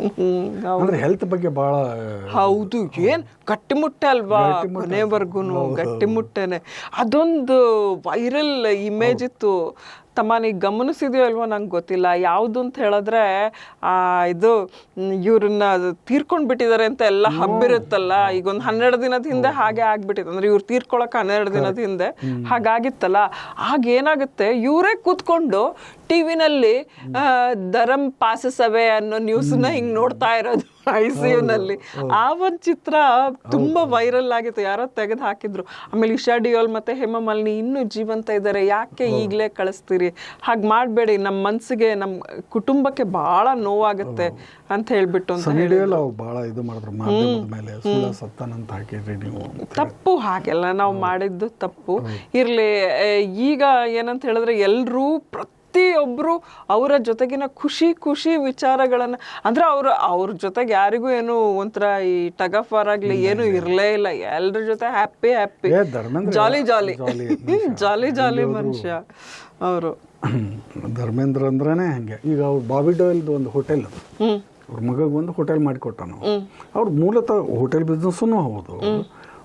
ಅಂದ್ರೆ ಹೆಲ್ತ್ ಬಗ್ಗೆ ಬಹಳ ಹೌದು ಏನ್? ಗಟ್ಟಿಮುಟ್ಟೆ ಅಲ್ವಾ? ಕೊನೆವರೆಗೂ ಗಟ್ಟಿಮುಟ್ಟೆನೆ. ಅದೊಂದು ವೈರಲ್ ಇಮೇಜ್ ಇತ್ತು. ತಮ್ಮ ನೀ ಗಮನಿಸಿದ್ಯೋ ಅಲ್ವೋ ನಂಗೆ ಗೊತ್ತಿಲ್ಲ. ಯಾವುದು ಅಂತ ಹೇಳಿದ್ರೆ ಇದು ಇವ್ರನ್ನ ತೀರ್ಕೊಂಡು ಬಿಟ್ಟಿದ್ದಾರೆ ಅಂತ ಎಲ್ಲ ಹಬ್ಬಿರುತ್ತಲ್ಲ ಈಗ ಒಂದು ಹನ್ನೆರಡು ದಿನದ ಹಿಂದೆ ಹಾಗೆ ಆಗ್ಬಿಟ್ಟಿದೆ ಅಂದ್ರೆ ಇವ್ರು ತೀರ್ಕೊಳಕ್ಕೆ ಹನ್ನೆರಡು ದಿನದ ಹಿಂದೆ ಹಾಗಾಗಿತ್ತಲ್ಲ. ಆಗ ಏನಾಗುತ್ತೆ ಇವರೇ ಕೂತ್ಕೊಂಡು ಟಿವಿನಲ್ಲಿ ಪಾಸಸ್ ಅವೇ ಅನ್ನೋ ನ್ಯೂಸ್ನ ಹಿಂಗೆ ನೋಡ್ತಾ ಇರೋದು ಐ ಸಿ ನಲ್ಲಿ ಆ ಒಂದು ಚಿತ್ರ ತುಂಬಾ ವೈರಲ್ ಆಗಿತ್ತು. ಯಾರೋ ತೆಗೆದು ಹಾಕಿದ್ರು ಆಮೇಲೆ ಇಶಾ ಡಿಯೋಲ್ ಮತ್ತೆ ಹೇಮಾ ಮಾಲಿನಿ ಇನ್ನೂ ಜೀವಂತ ಇದ್ದಾರೆ. ಯಾಕೆ ಈಗಲೇ ಕಳಿಸ್ತೀರಿ? ಹಾಗೆ ಮಾಡಬೇಡಿ. ನಮ್ಮ ಮನಸ್ಸಿಗೆ ನಮ್ಮ ಕುಟುಂಬಕ್ಕೆ ಬಹಳ ನೋವಾಗುತ್ತೆ ಅಂತ ಹೇಳ್ಬಿಟ್ಟು ಇದು ಮಾಡಿದ್ರು ಮೇಲೆ ಸತ್ತಾನಂತ ಹಾಕಿದ್ರಿ ನೀವು ತಪ್ಪು ಹಾಗೆಲ್ಲ ನಾವು ಮಾಡಿದ್ದು ತಪ್ಪು. ಇರ್ಲಿ ಈಗ ಏನಂತ ಹೇಳಿದ್ರೆ ಎಲ್ಲರೂ ಪ್ರತಿಯೊಬ್ಬರು ಅವರ ಜೊತೆಗಿನ ಖುಷಿ ಖುಷಿ ವಿಚಾರಗಳನ್ನು ಅಂದರೆ ಅವ್ರ ಅವ್ರ ಜೊತೆಗೆ ಯಾರಿಗೂ ಏನು ಒಂಥರ ಈ ಟಗಫರ್ ಆಗಲಿ ಏನು ಇರಲೇ ಇಲ್ಲ. ಎಲ್ಲರ ಜೊತೆ ಹ್ಯಾಪಿ ಹ್ಯಾಪಿ ಜಾಲಿ ಜಾಲಿ ಜಾಲಿ ಜಾಲಿ ಮನುಷ್ಯ. ಅವರು. ಧರ್ಮೇಂದ್ರ ಅಂದ್ರನೇ ಹಂಗೆ. ಈಗ ಅವ್ರು ಬಾಬಿ ಡೋಯಲ್ದು ಒಂದು ಹೋಟೆಲ್ ಅದು. ಅವ್ರ ಮಗಗೆ ಒಂದು ಹೋಟೆಲ್ ಮಾಡಿಕೊಟ್ಟನು ಅವ್ರ. ಮೂಲತಃ ಹೋಟೆಲ್ ಬಿಸ್ನೆಸ್ಸೂ ಹೌದು.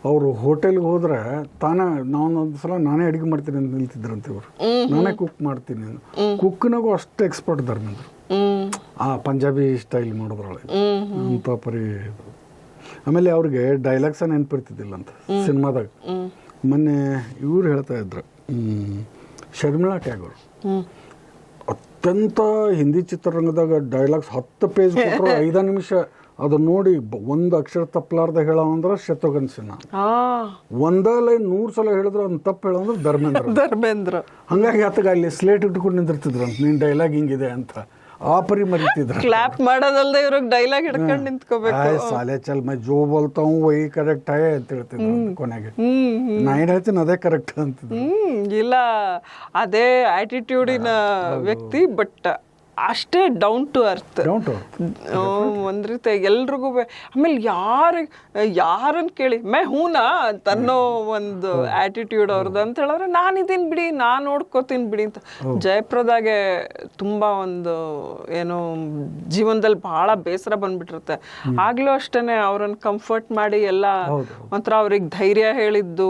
ಅವರು ಹೋಟೆಲ್ಗೆ ಹೋದ್ರೆ ತಾನೇ ನಾನೊಂದು ಸಲ ನಾನೇ ಅಡುಗೆ ಮಾಡ್ತೀನಿ ಅಂತ ನಿಲ್ತಿದ್ರಂತೆ ಇವರು. ನಾನೇ ಕುಕ್ ಮಾಡ್ತೀನಿ. ಕುಕ್ನಾಗೂ ಅಷ್ಟು ಎಕ್ಸ್ಪರ್ಟ್ ಧರ್ಮೇಂದ್ರ. ಆ ಪಂಜಾಬಿ ಸ್ಟೈಲ್ ಮಾಡೋದ್ರೊಳಗೆ. ಅಂತ ಪರಿ. ಆಮೇಲೆ ಅವ್ರಿಗೆ ಡೈಲಾಗ್ಸ ನೆನಪಿರ್ತಿದ್ದಿಲ್ಲ ಅಂತ ಸಿನಿಮಾದಾಗ. ಮೊನ್ನೆ ಇವ್ರು ಹೇಳ್ತಾ ಇದ್ರು. ಶರ್ಮಿಳಾ ಟ್ಯಾಗೋರ್. ಅತ್ಯಂತ ಹಿಂದಿ ಚಿತ್ರರಂಗದಾಗ ಡೈಲಾಗ್ಸ್ ಹತ್ತು ಪೇಜ್ ಕೊಟ್ಟರು [laughs] ಐದು ನಿಮಿಷ. ಅದನ್ನ ನೋಡಿ ಒಂದು ಅಕ್ಷರ ತಪ್ಪಲಾರ್ದ ಹೇಳೋ ಅಂದ್ರೆ ಶತ್ರುಘ್ನ ಸಿನ್ಹಾ. ಒಂದ ಲೈನ್ ನೂರು ಸಲ ಹೇಳಿದ್ರು ಅದನ್ನ ತಪ್ಪು ಹೇಳೋಂದ್ರೆ ಧರ್ಮೇಂದ್ರ. [laughs] ಧರ್ಮೇಂದ್ರ. ಹಂಗಾಗಿ ಆತಗ ಅಲ್ಲಿ ಸ್ಲೇಟ್ ಇಟ್ಕೊಂಡು ನಿಂತಿರ್ತಿದ್ರು ಅಂತ ನಿನ್ನ ಡೈಲಾಗ್ ಹಿಂಗಿದೆ ಅಂತ. ಆ ಪರಿ ಮರಿತಿದ್ರು. ಕ್ಲಾಪ್ ಮಾಡೋದಲ್ದೆ ಇವ್ರಿಗೆ ಡೈಲಾಗ್ ಹಿಡ್ಕೊಂಡು ನಿಂತ್ಕೋಬೇಕು. ಆಯ್ ಸಾಲೆ ಚಲ್ ಮೈ ಜೋ ಬೋಲ್ತಾ ವೈ ಕರೆಕ್ಟ್ ಹೈ ಅಂತ ಹೇಳ್ತಿದ್ರು ಕೊನೆಗೆ. ನಾ ಏನು ಹೇಳ್ತೀನಿ ಅದೇ ಕರೆಕ್ಟ್ ಅಂತಿದ್ರು. ಇಲ್ಲ ಅದೇ ಆಟಿಟ್ಯೂಡಿನ ವ್ಯಕ್ತಿ ಬಟ್ ಅಷ್ಟೇ down to earth down to ಒಂದ್ ರೀತಿ ಎಲ್ರಿಗೂ ಆಮೇಲೆ ಯಾರ ಯಾರನ್ನ ಕೇಳಿ ಮೇ ಹೂನಾ ತನ್ನೋ ಒಂದು ಆಟಿಟ್ಯೂಡ್ ಅವ್ರದ್ದು ಅಂತ ಹೇಳಿದ್ರೆ ನಾನಿದ್ದೀನಿ ಬಿಡಿ ನಾನು ನೋಡ್ಕೋತೀನಿ ಬಿಡಿ ಅಂತ. ಜಯಪ್ರದಾಗೆ ತುಂಬಾ ಒಂದು ಏನೋ ಜೀವನದಲ್ಲಿ ಬಹಳ ಬೇಸರ ಬಂದ್ಬಿಟ್ಟಿರುತ್ತೆ. ಆಗ್ಲೂ ಅಷ್ಟೇನೆ ಅವ್ರನ್ನ ಕಂಫರ್ಟ್ ಮಾಡಿ ಎಲ್ಲ ಒಂಥರ ಅವ್ರಿಗೆ ಧೈರ್ಯ ಹೇಳಿದ್ದು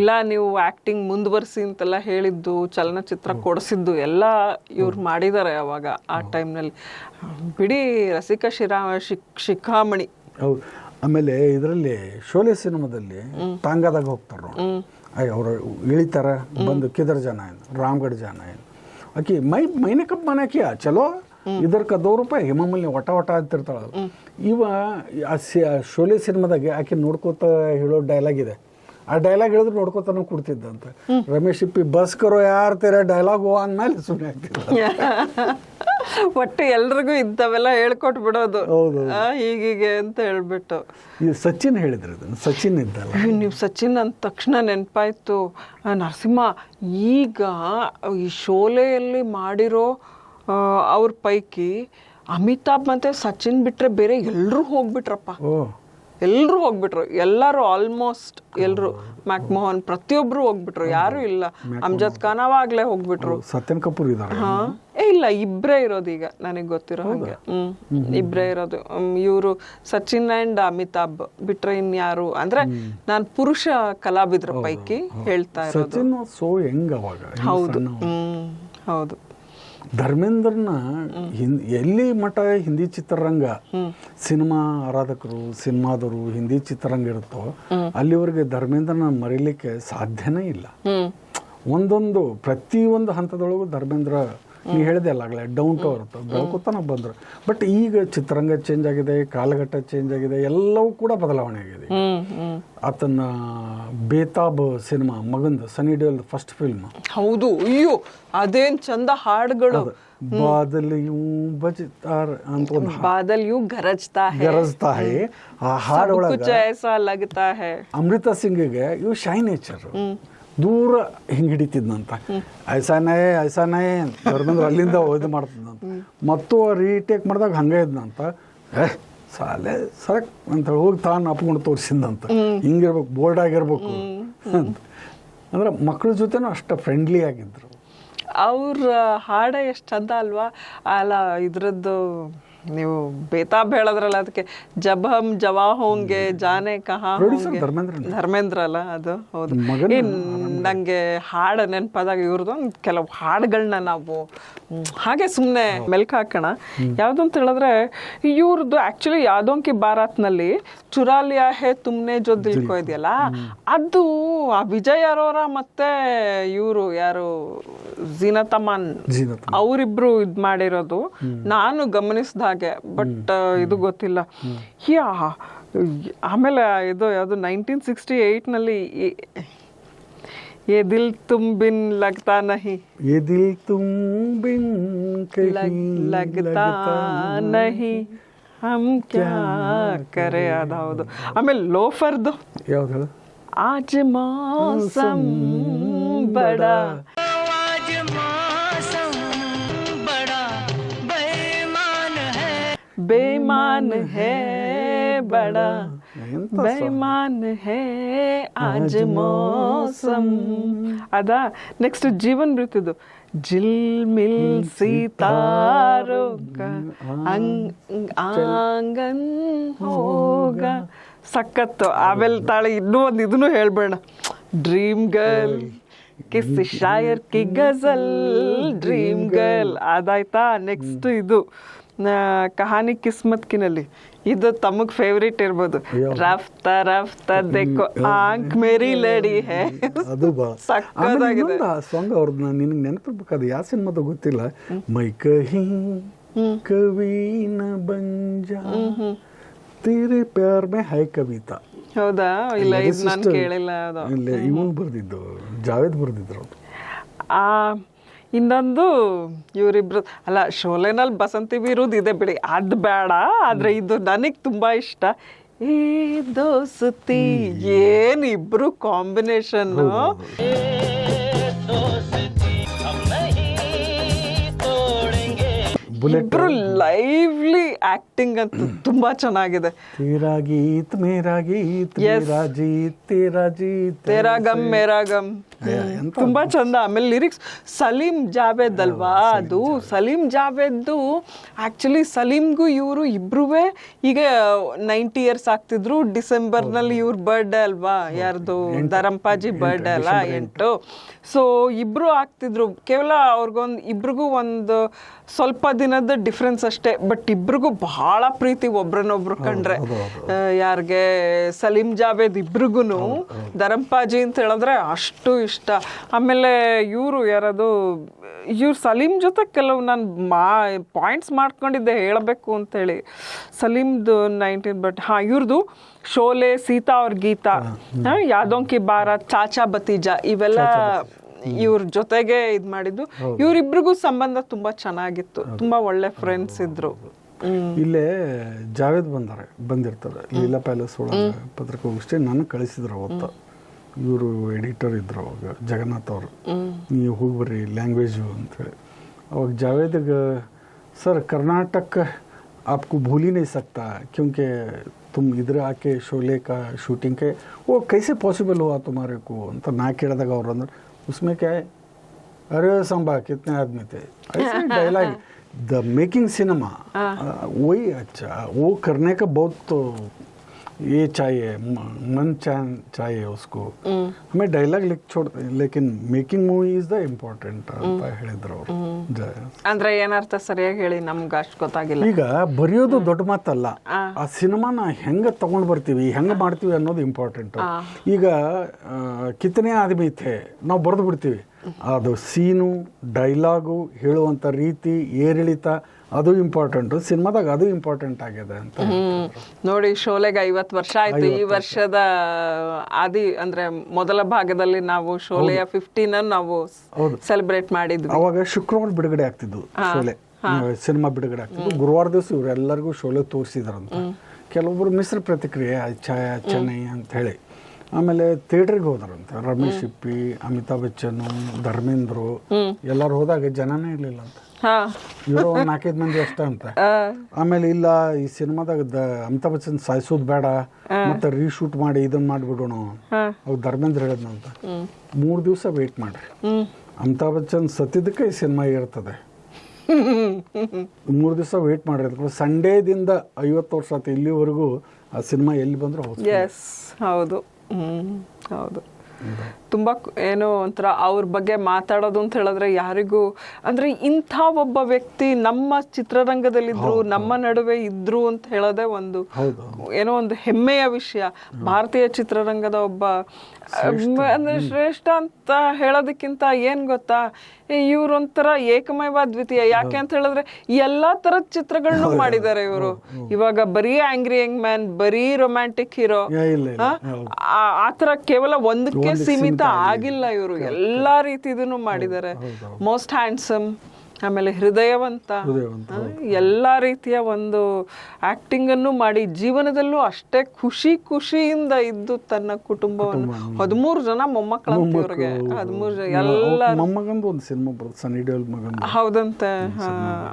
ಇಲ್ಲ ನೀವು ಆಕ್ಟಿಂಗ್ ಮುಂದುವರಿಸಿ ಅಂತೆಲ್ಲ ಹೇಳಿದ್ದು ಚಲನಚಿತ್ರ ಕೊಡಿಸಿದ್ದು ಎಲ್ಲ ಇವ್ರು ಮಾಡಿದ್ದಾರೆ ಅವಾಗ. ಆ ಟೈಮ್ನಲ್ಲಿ. ಬಿಡಿ ರಸಿಕಾ ಶಿರಾ ಶಿಕ್ ಶಿಖಾಮಣಿ. ಹೌದು. ಆಮೇಲೆ ಇದರಲ್ಲಿ ಶೋಲೆ ಸಿನಿಮಾದಲ್ಲಿ ಟಾಂಗಾದಾಗ ಹೋಗ್ತಾರೆ ನೋಡಿ. ಅಯ್ಯ ಅವರು ಇಳಿತಾರ ಬಂದು ಕಿದರ್ ಜನ ಏನು ರಾಮ್ಗಢ ಜನ ಏನು. ಆಕಿ ಮೈ ಮೈನೆ ಕಪ್ ಆ ಚಲೋ? ಇದರ ಕದೋ ರೂಪಾಯಿ ಹಿಮಮಲ್ಲಿ ಒಟ ಒಟ ಅಂತಿರ್ತಾಳ ಇವ ಆ ಶೋಲೆ ಸಿನಿಮಾದಾಗೆ ಆಕೆ ನೋಡ್ಕೋತ ಹೇಳೋ ಡೈಲಾಗ್ ಇದೆ. ಆ ಡೈಲಾಗ್ ಹೇಳಿದ್ರು ನೋಡ್ಕೋತಾನೆ ಕೊಡ್ತಿದ್ದಂತ. ರಮೇಶ್ ಇಪ್ಪಿ ಬಸ್ ಕರೋ ಯಾರ್ ತೀರ ಡೈಲಾಗ್ ಹೋ ಅಂದ್ಮೇಲೆ ಸುಮ್ಮನೆ ಆಗ್ತಿದ್ದ [laughs] ಒಟ್ಟು ಎಲ್ರಿಗೂ ಇಂಥವೆಲ್ಲ ಹೇಳ್ಕೊಟ್ ಬಿಡೋದು. ಹೌದು. ಹೀಗೀಗೆ ಅಂತ ಹೇಳ್ಬಿಟ್ಟು. ಈ ಸಚಿನ್ ಹೇಳಿದ್ರು ಇದನ್ನು. ಸಚಿನ್ ಇದ್ದಲ್ಲ. ನೀವು ಸಚಿನ್ ಅಂದ ತಕ್ಷಣ ನೆನಪಾಯ್ತು. ನರಸಿಂಹ ಈಗ ಈ ಶೋಲೆಯಲ್ಲಿ ಮಾಡಿರೋ ಅವ್ರ ಪೈಕಿ ಅಮಿತಾಬ್ ಮತ್ತೆ ಸಚಿನ್ ಬಿಟ್ರೆ ಬೇರೆ ಎಲ್ಲರೂ ಹೋಗ್ಬಿಟ್ರಪ್ಪ. ಎಲ್ಲರೂ ಹೋಗ್ಬಿಟ್ರು. ಎಲ್ಲರೂ ಆಲ್ಮೋಸ್ಟ್ ಎಲ್ಲರೂ ಮ್ಯಾಕ್ಮೋಹನ್ ಪ್ರತಿಯೊಬ್ರು ಹೋಗ್ಬಿಟ್ರು. ಯಾರು ಇಲ್ಲ. ಅಮ್ಜದ್ ಖಾನ್ ಅವಾಗ್ಲೇ ಹೋಗ್ಬಿಟ್ರು. ಸತ್ಯನ್ ಕಪೂರ್ ಇದ್ದಾರೆ. ಏ ಇಲ್ಲ ಇಬ್ರೇ ಇರೋದು ಈಗ ನನಗೆ ಗೊತ್ತಿರೋ ಹಾಗೆ. ಹ್ಮ್. ಇಬ್ರೇ ಇರೋದು. ಇವರು ಸಚಿನ್ ಅಂಡ್ ಅಮಿತಾಬ್ ಬಿಟ್ರೆ ಇನ್ಯಾರು? ಅಂದ್ರೆ ನಾನ್ ಪುರುಷ ಕಲಾವಿದ್ರ ಪೈಕಿ ಹೇಳ್ತಾ ಇರೋದು. ಹೌದು. ಹ್ಮ್ ಹೌದು. ಧರ್ಮೇಂದ್ರನ ಹಿಂದ್ ಎಲ್ಲಿ ಮಠ ಹಿಂದಿ ಚಿತ್ರರಂಗ ಸಿನಿಮಾ ಆರಾಧಕರು ಸಿನಿಮಾದವರು ಹಿಂದಿ ಚಿತ್ರರಂಗ ಇರುತ್ತೋ ಅಲ್ಲಿವರೆಗೆ ಧರ್ಮೇಂದ್ರನ ಮರೀಲಿಕ್ಕೆ ಸಾಧ್ಯನೇ ಇಲ್ಲ. ಒಂದೊಂದು ಪ್ರತಿಯೊಂದು ಹಂತದೊಳಗೂ ಧರ್ಮೇಂದ್ರ ನೀ ಹೇಳಿದೆ ಅಲ್ಲಾಗಲೇ ಡೌನ್ ಟು ಅರ್ತ್ ಬೆಳಕುತ್ತಾನ ಬಂದರು. ಬಟ್ ಈಗ ಚಿತ್ರರಂಗ ಚೇಂಜ್ ಆಗಿದೆ ಕಾಲಘಟ್ಟ ಚೇಂಜ್ ಆಗಿದೆ ಎಲ್ಲವೂ ಕೂಡ ಬದಲಾವಣೆ ಆಗಿದೆ. ಆತನ ಬೇತಾಬ್ ಸಿನಿಮಾ ಮಗಂದು ಸನಿ ಡೇಲ್ ಫಸ್ಟ್ ಫಿಲ್ಮ್ ಹೌದು ಅಯ್ಯೋ ಅದೇನ್ ಚಂದ ಹಾಡುಗಳು. ಬಾದಲಿಯೂ ಬಜಿತಾರ್ ಅಂತ ಒಂದು ಬಾದಲಿಯೂ ಗರಜ್ತಾ ಹೈ. ಗರಜ್ತಾ ಹೈ. ಆ ಹಾಡೊಳಗೆ ಕುಚ್ ಐಸಾ ಲಗ್ತಾ ಹೈ. ಅಮೃತ ಸಿಂಗ್ಗೆ ಇವು ಶೈ ನೇಚರ್. ದೂರ ಹಿಂಗೆ ಹಿಡಿತಿದ್ನಂತ. ಐಸಾನೇ ಐಸಾನೇ ಧರ್ಮೇಂದ್ರ ಅಲ್ಲಿಂದ ಇದು ಮಾಡ್ತಿದ್ನಂತ. ಮತ್ತು ರೀಟೇಕ್ ಮಾಡಿದಾಗ ಹಂಗೆ ಇದ್ನಂತ. ಏ, ಸಾಲೆ ಸರಕ್ ಅಂತ ಹೋಗಿ ತಾನು ಅಪ್ಕೊಂಡು ತೋರಿಸಿದಂತ ಹಿಂಗಿರ್ಬೇಕು ಬೋಲ್ಡ್ ಆಗಿರ್ಬೇಕು ಅಂತ. ಅಂದ್ರೆ ಮಕ್ಕಳ ಜೊತೆನೂ ಅಷ್ಟು ಫ್ರೆಂಡ್ಲಿ ಆಗಿದ್ರು. ಅವ್ರ ಹಾಡ ಎಷ್ಟು ಚಂದ ಅಲ್ವಾ? ಅಲ್ಲ, ಇದ್ರದ್ದು ನೀವು ಬೇತಾಬ್ ಹೇಳದ್ರಲ್ಲ ಅದಕ್ಕೆ ಜಬ್ ಹಮ್. ಜವಾ ಹೋಂಗೆ. ಜಾನೆ ಕಹಾ ಧರ್ಮೇಂದ್ರ ಅಲ್ಲ ಅದು ಹೌದು. ನಂಗೆ ಹಾಡು ನೆನಪಾದಾಗ ಇವ್ರದ್ದು ಕೆಲವು ಹಾಡುಗಳನ್ನ ನಾವು ಹಾಗೆ ಸುಮ್ಮನೆ ಮೆಲ್ಕ್ ಹಾಕೋಣ. ಯಾವುದು ಅಂತ ಹೇಳಿದ್ರೆ ಇವ್ರದ್ದು ಆ್ಯಕ್ಚುಲಿ ಯಾದೋಂಕಿ ಬಾರಾತ್ನಲ್ಲಿ ಚುರಾಲಿಯಾ ಹೇ ತುಮ್ನೆ ಜೊ ದಿಲ್ಕೋ ಇದೆಯಲ್ಲ ಅದು ಆ ವಿಜಯ್ ಅರೋರ ಮತ್ತೆ ಇವರು ಯಾರು ಜೀನತಮಾನ್ ಜೀನತ್ ಅವರಿಬ್ರು ಇದು ಮಾಡಿರೋದು. ನಾನು ಗಮನಿಸಿದ ಹಾಗೆ ಬಟ್ ಇದು ಗೊತ್ತಿಲ್ಲ ಯಾ ಆಮೇಲೆ ಇದು ಯಾವುದು ನೈನ್ಟೀನ್ ಸಿಕ್ಸ್ಟಿ ಏಯ್ಟ್ನಲ್ಲಿ ये दिल तुम बिन लगता नहीं ये दिल तुम बिन कहीं लग, लगता नहीं हम क्या करे ಅದ ಹೌದು ಆಮೇಲೆ ಲೋಫರ್ದು ಯಾವ್ದು ಹೇಳು आज मौसम बड़ा है बेईमान है बड़ा ಎಂತ बेईमान है आज मौसम ಅದ ನೆಕ್ಸ್ಟ್ ಜೀವನ್ ಮೃತ್ಯುದು ಜಿಲ್ಮಿಲ್ ಸಿತಾರೋ का अंग आंगन होगा ಸಖತ್ತು ಆಮೇಲೆ ತಾಳೆ ಇನ್ನೂ ಒಂದು ಇದನ್ನು ಹೇಳ್ಬೇಡ ಡ್ರೀಮ್ ಗರ್ಲ್ ಕಿಸ್ ಶಾಯರ್ ಕಿ ಗಜಲ್ ಡ್ರೀಮ್ ಗರ್ಲ್ ಅದಾಯ್ತಾ ನೆಕ್ಸ್ಟ್ ಇದು ಕಹಾನಿ ಕಿಸ್ಮತ್ಕಿನಲ್ಲಿ. ಇದು ತಮಗ್ ಫೇವ್ರೇಟ್ ಇರ್ಬೋದು? ರಫ್ತ ರಫ್ತ ದೆಕ್ಕು. ಆಂಕ್ ಮೇರಿ ಲಡಿ ಹೇ. ಅದು ಬಾ. ಸಕ್ಕತ್ತಾಗಿದೆ ಸಾಂಗ್ ಅವ್ರದ್ದು ನಿನಗೆ ನೆನಪಿರ್ಬೇಕು. ಅದು ಯಾವ ಸಿನಿಮಾದ ಗೊತ್ತಿಲ್ಲ. ಮೈ ಕಹಿ ಕವೀನ ಬಂಜ ತೀರೆ ಪ್ಯಾರ್ ಮೇ ಹೈ ಕವಿತಾ. ಹೌದಾ? ಇಲ್ಲ ಇದು ನಾನು ಕೇಳಿಲ್ಲ ಅದು. ಇಲ್ಲ ಇವನು ಬರ್ದಿದ್ದು ಜಾವೇದ್ ಬರ್ದಿದ್ರು. ಆ ಇನ್ನೊಂದು ಇವರಿಬ್ರು ಅಲ್ಲ ಶೋಲೆನಲ್ಲಿ ಬಸಂತಿ ಬೀರೋದು ಇದೆ ಬಿಡಿ. ಅದು ಬೇಡ. ಆದರೆ ಇದು ನನಗೆ ತುಂಬ ಇಷ್ಟ. ಏ ದೋಸ್ತಿ. ಏನ್ ಇಬ್ರು ಇಬ್ರು ಲೈವ್ಲಿ ಆಕ್ಟಿಂಗ್ ಅಂತ ತುಂಬಾ ಚೆನ್ನಾಗಿದೆ. ತೇರಾ ಗೀತ್ ಮೇರಾ ಗೀತ್ ಮೇರಾ ಜೀತ್ ತೇರಾ ಜೀತ್ ತೇರಾ ಗಮ್ ಮೇರಾ ಗಮ್ ತುಂಬಾ ಚಂದ. ಆಮೇಲೆ ಲಿರಿಕ್ಸ್ ಸಲೀಂ ಜಾವೇದ್ ಅಲ್ವಾ? ಅದು ಸಲೀಂ ಜಾವೇದ್ದು ಆಕ್ಚುಲಿ ಸಲೀಮ್ಗೂ ಇವರು ಇಬ್ರೂ ಈಗ ನೈಂಟಿ ಇಯರ್ಸ್ ಆಗ್ತಿದ್ರು. ಡಿಸೆಂಬರ್ನಲ್ಲಿ ಇವ್ರ ಬರ್ಡೇ ಅಲ್ವಾ? ಯಾರ್ದು? ಧರಂಪಾಜಿ ಬರ್ಡೇ ಅಲ್ಲ? ಎಂಟು. ಸೊ ಇಬ್ರು ಆಗ್ತಿದ್ರು. ಕೇವಲ ಅವ್ರಿಗೊಂದು ಇಬ್ರಿಗೂ ಒಂದು ಸ್ವಲ್ಪ ದಿನ ದಿನದ ಡಿಫ್ರೆನ್ಸ್ ಅಷ್ಟೇ. ಬಟ್ ಇಬ್ರಿಗೂ ಬಹಳ ಪ್ರೀತಿ ಒಬ್ರನ್ನೊಬ್ರು ಕಂಡ್ರೆ. ಯಾರಿಗೆ ಯಾರ್ಗೆ ಸಲೀಂ ಜಾವೇದ್ ಇಬ್ರಿಗೂ ಧರಂಪಾಜಿ ಅಂತ ಹೇಳಿದ್ರೆ ಅಷ್ಟು ಇಷ್ಟ. ಆಮೇಲೆ ಇವರು ಯಾರದು ಇವ್ರು ಸಲೀಂ ಜೊತೆ ಕೆಲವು ನಾನು ಮಾ ಪಾಯಿಂಟ್ಸ್ ಮಾಡ್ಕೊಂಡಿದ್ದೆ ಹೇಳಬೇಕು ಅಂತೇಳಿ ಸಲೀಮ್ದು ನೈನ್ಟೀನ್ ಬಟ್ ಹಾಂ ಇವ್ರದ್ದು ಶೋಲೆ ಸೀತಾ ಅವ್ರ ಗೀತಾ ಯಾದೋಂಕಿ ಬಾರ ಚಾಚಾ ಬತೀಜಾ ಇವೆಲ್ಲ ಇವ್ರ ಜೊತೆಗೆ ಇದು ಮಾಡಿದ್ದು ಇವ್ರಿಬ್ರಿಗೂ ಸಂಬಂಧ ತುಂಬಾ ಚೆನ್ನಾಗಿತ್ತು ತುಂಬಾ ಒಳ್ಳೆ ಫ್ರೆಂಡ್ಸ್ ಇದ್ರು ಹ್ಮ್ ಇಲ್ಲೇ ಜಾವೇದ್ ಬಂದಾರೆ ಬಂದಿರ್ತಾರೆ ಲೀಲಾ ಪ್ಯಾಲೇಸ್ ಒಳಗೆ ಪತ್ರಿಕಾಗೋಷ್ಠಿ ನನಗೆ ಕಳಿಸಿದ್ರು ಅವತ್ತು ಇವರು ಎಡಿಟರ್ ಇದ್ರು ಅವಾಗ ಜಗನ್ನಾಥ್ ಅವರು ನೀವು ಹೋಗಿ ಬರ್ರಿ ಲ್ಯಾಂಗ್ವೇಜು ಅಂತೇಳಿ ಅವಾಗ ಜಾವೇದ್ಗೆ ಸರ್ ಕರ್ನಾಟಕ आपको भूल ही नहीं सकता क्योंकि तुम इधर आके शोले का शूटिंग के वो कैसे पॉसिबल हुआ तुम्हारे को ಅಂತ ನಾ ಕೇಳಿದಾಗ ಅವ್ರು ಅಂದ್ರೆ उसमें क्या है? अरे संभा कितने आदमी थे। ऐसे डायलॉग द मेकिंग सिनेमा वही अच्छा वो करने का बहुत तो ये चाहिए म- मन चा- चाहिए उसको हमें डायलॉग लिख छोड़ लेकिन making movie is the important ಅಂತ ಹೇಳಿದ್ರು ಅವರು ಅಂದ್ರೆ ಏನರ್ಥ ಸರಿಯಾಗಿ ಹೇಳಿ ನಮ್ಗೆ ಅಷ್ಟು ಗೊತ್ತಾಗಿಲ್ಲ ಈಗ ಬರೆಯೋದು ದೊಡ್ಡ ಮಾತಲ್ಲ ಆ ಸಿನಿಮಾನ ಹೆಂಗ ತಗೊಂಡ್ ಬರ್ತೀವಿ ಹೆಂಗ ಮಾಡ್ತೀವಿ ಅನ್ನೋದು ಇಂಪಾರ್ಟೆಂಟ್ ಈಗ ಆ, ಕಿತ್ತನೆ ಆದ್ಮಿ ಥೇ ನಾವು ಬರೆದು ಬಿಡ್ತೀವಿ ಅದು ಸೀನು ಡೈಲಾಗು ಹೇಳುವಂಥ ರೀತಿ ಏರಿಳಿತ ಅದು ಇಂಪಾರ್ಟೆಂಟು ಸಿನಿಮಾದಾಗ ಅದು ಇಂಪಾರ್ಟೆಂಟ್ ಆಗಿದೆ ಅಂತ ನೋಡಿ ಶೋಲೆಗೆ ಐವತ್ತು ವರ್ಷ ಆಯ್ತು. ಈ ವರ್ಷದ ಆದಿ ಅಂದ್ರೆ ಮೊದಲ ಭಾಗದಲ್ಲಿ ನಾವು ಶೋಲೆಯ ಫಿಫ್ಟೀನ್ ನಾವು ಸೆಲೆಬ್ರೇಟ್ ಮಾಡಿದ್ವಿ. ಅವಾಗ ಶುಕ್ರವಾರ ಬಿಡುಗಡೆ ಆಗ್ತಿದ್ವು ಶೋಲೆ. ಸಿನಿಮಾ ಬಿಡುಗಡೆ ಆಗ್ತಿದ್ವು. ಗುರುವಾರ ದಿವಸ ಇವರೆಲ್ಲರಿಗೂ ಶೋಲೆ ತೋರಿಸಿದ್ರಂತ. ಕೆಲವೊಬ್ರು ಮಿಶ್ರ ಪ್ರತಿಕ್ರಿಯೆ ಛಾಯಾ ಚೆನ್ನೈ ಅಂತ ಹೇಳಿ. ಆಮೇಲೆ ಥಿಯೇಟ್ರಿಗೆ ಹೋದ್ರಂತೆ. ರಮೇಶ್ ಇಪ್ಪಿ ಅಮಿತಾಬ್ ಬಚ್ಚನ್ ಧರ್ಮೇಂದ್ರು ಎಲ್ಲರೂ ಹೋದಾಗ ಜನನೇ ಇರ್ಲಿಲ್ಲ ಅಂತ ಇವರು ಒಂದು ನಾಲ್ಕೈದು ಮಂದಿ ಅಷ್ಟೇ ಅಂತ. ಆಮೇಲೆ ಇಲ್ಲ ಈ ಸಿನಿಮಾದಾಗ ಅಮಿತಾಬ್ ಬಚ್ಚನ್ ಸಾಯಿಸೋದು ಬೇಡ ಮತ್ತೆ ರೀಶೂಟ್ ಮಾಡಿ ಇದನ್ನ ಮಾಡಿಬಿಡೋಣ. ಅವಾಗ ಧರ್ಮೇಂದ್ರ ಹೇಳಿದ್ನಂತ. ಮೂರು ದಿವಸ ವೆಯ್ಟ್ ಮಾಡ್ರಿ. ಅಮಿತಾಬ್ ಬಚ್ಚನ್ ಸತ್ತಿದ್ದಕ್ಕೆ ಈ ಸಿನಿಮಾ ಇರ್ತದೆ ಮೂರು ದಿವಸ ವೇಟ್ ಮಾಡಿರೋದು ಸಂಡೇದಿಂದ ಐವತ್ತು ವರ್ಷ ಆಯ್ತು. ಇಲ್ಲಿವರೆಗೂ ಆ ಸಿನಿಮಾ ಎಲ್ಲಿ ಬಂದರೂ ಹೌದು. ಎಸ್ ಹೌದು ಹ್ಮ್ ಹೌದು ತುಂಬ ಏನೋ ಒಂಥರ ಅವ್ರ ಬಗ್ಗೆ ಮಾತಾಡೋದು ಅಂತ ಹೇಳಿದ್ರೆ ಯಾರಿಗೂ ಅಂದ್ರೆ ಇಂಥ ಒಬ್ಬ ವ್ಯಕ್ತಿ ನಮ್ಮ ಚಿತ್ರರಂಗದಲ್ಲಿದ್ರು ನಮ್ಮ ನಡುವೆ ಇದ್ರು ಅಂತ ಹೇಳೋದೇ ಒಂದು ಏನೋ ಒಂದು ಹೆಮ್ಮೆಯ ವಿಷಯ. ಭಾರತೀಯ ಚಿತ್ರರಂಗದ ಒಬ್ಬ ಅಂದರೆ ಶ್ರೇಷ್ಠ ಅಂತ ಹೇಳೋದಕ್ಕಿಂತ ಏನು ಗೊತ್ತಾ? ಇವ್ರೊಂಥರ ಏಕಮೇವ ದ್ವಿತೀಯ. ಯಾಕೆ ಅಂತ ಹೇಳಿದ್ರೆ ಎಲ್ಲಾ ತರದ ಚಿತ್ರಗಳನ್ನು ಮಾಡಿದ್ದಾರೆ ಇವರು. ಇವಾಗ ಬರೀ ಆಂಗ್ರಿ ಯಂಗ್ ಮ್ಯಾನ್ ಬರೀ ರೊಮ್ಯಾಂಟಿಕ್ ಹೀರೋ ಆ ತರ ಕೇವಲ ಒಂದಕ್ಕೆ ಸೀಮಿತ ಆಗಿಲ್ಲ ಇವರು. ಎಲ್ಲಾ ರೀತಿದನ್ನು ಮಾಡಿದ್ದಾರೆ. ಮೋಸ್ಟ್ ಹ್ಯಾಂಡ್ಸಮ್ ಆಮೇಲೆ ಹೃದಯವಂತ. ಎಲ್ಲ ರೀತಿಯ ಒಂದು ಆಕ್ಟಿಂಗ್ ಅನ್ನು ಮಾಡಿ ಜೀವನದಲ್ಲೂ ಅಷ್ಟೇ ಖುಷಿ ಖುಷಿಯಿಂದ ಇದ್ದು ತನ್ನ ಕುಟುಂಬವನ್ನು ಹದಿಮೂರು ಜನ ಮೊಮ್ಮಕ್ಕಳಂತ ಇವ್ರಿಗೆ. ಹದಿಮೂರು ಜನ ಎಲ್ಲ ಮೊಮ್ಮಗಂದು ಒಂದು ಸಿನಿಮಾ ಬರುತ್ತೆ ಡಿಯೋಲ್ ಹೌದಂತೆ.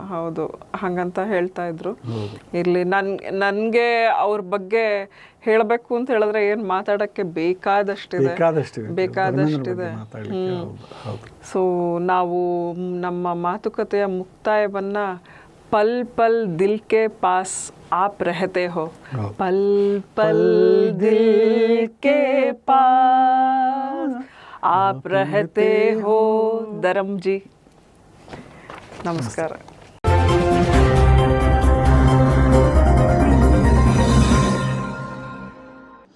ಹೌದು. ಹಂಗಂತ ಹೇಳ್ತಾ ಇದ್ರು. ಇರ್ಲಿ ನನ್ ನನ್ಗೆ ಅವ್ರ ಬಗ್ಗೆ ಹೇಳಬೇಕು ಅಂತ ಹೇಳಿದ್ರೆ ಏನ್ ಮಾತಾಡಕ್ಕೆ ಬೇಕಾದಷ್ಟಿದೆ. ಬೇಕಾದಷ್ಟಿದೆ. ಬೇಕಾದಷ್ಟಿದೆ. ಸೊ ನಾವು ನಮ್ಮ ಮಾತುಕತೆಯ ಮುಕ್ತಾಯವನ್ನ ಪಲ್ ಪಲ್ ದಿಲ್ ಕೆ ಪಾಸ್ ಆಪ್ ರಹತೆ ಹೋ. ಪಲ್ ಪಲ್ ದಿಲ್ ಕೆ ಪಾಸ್ ಆಪ್ ರಹತೆ ಹೋ. ಜಿ ನಮಸ್ಕಾರ.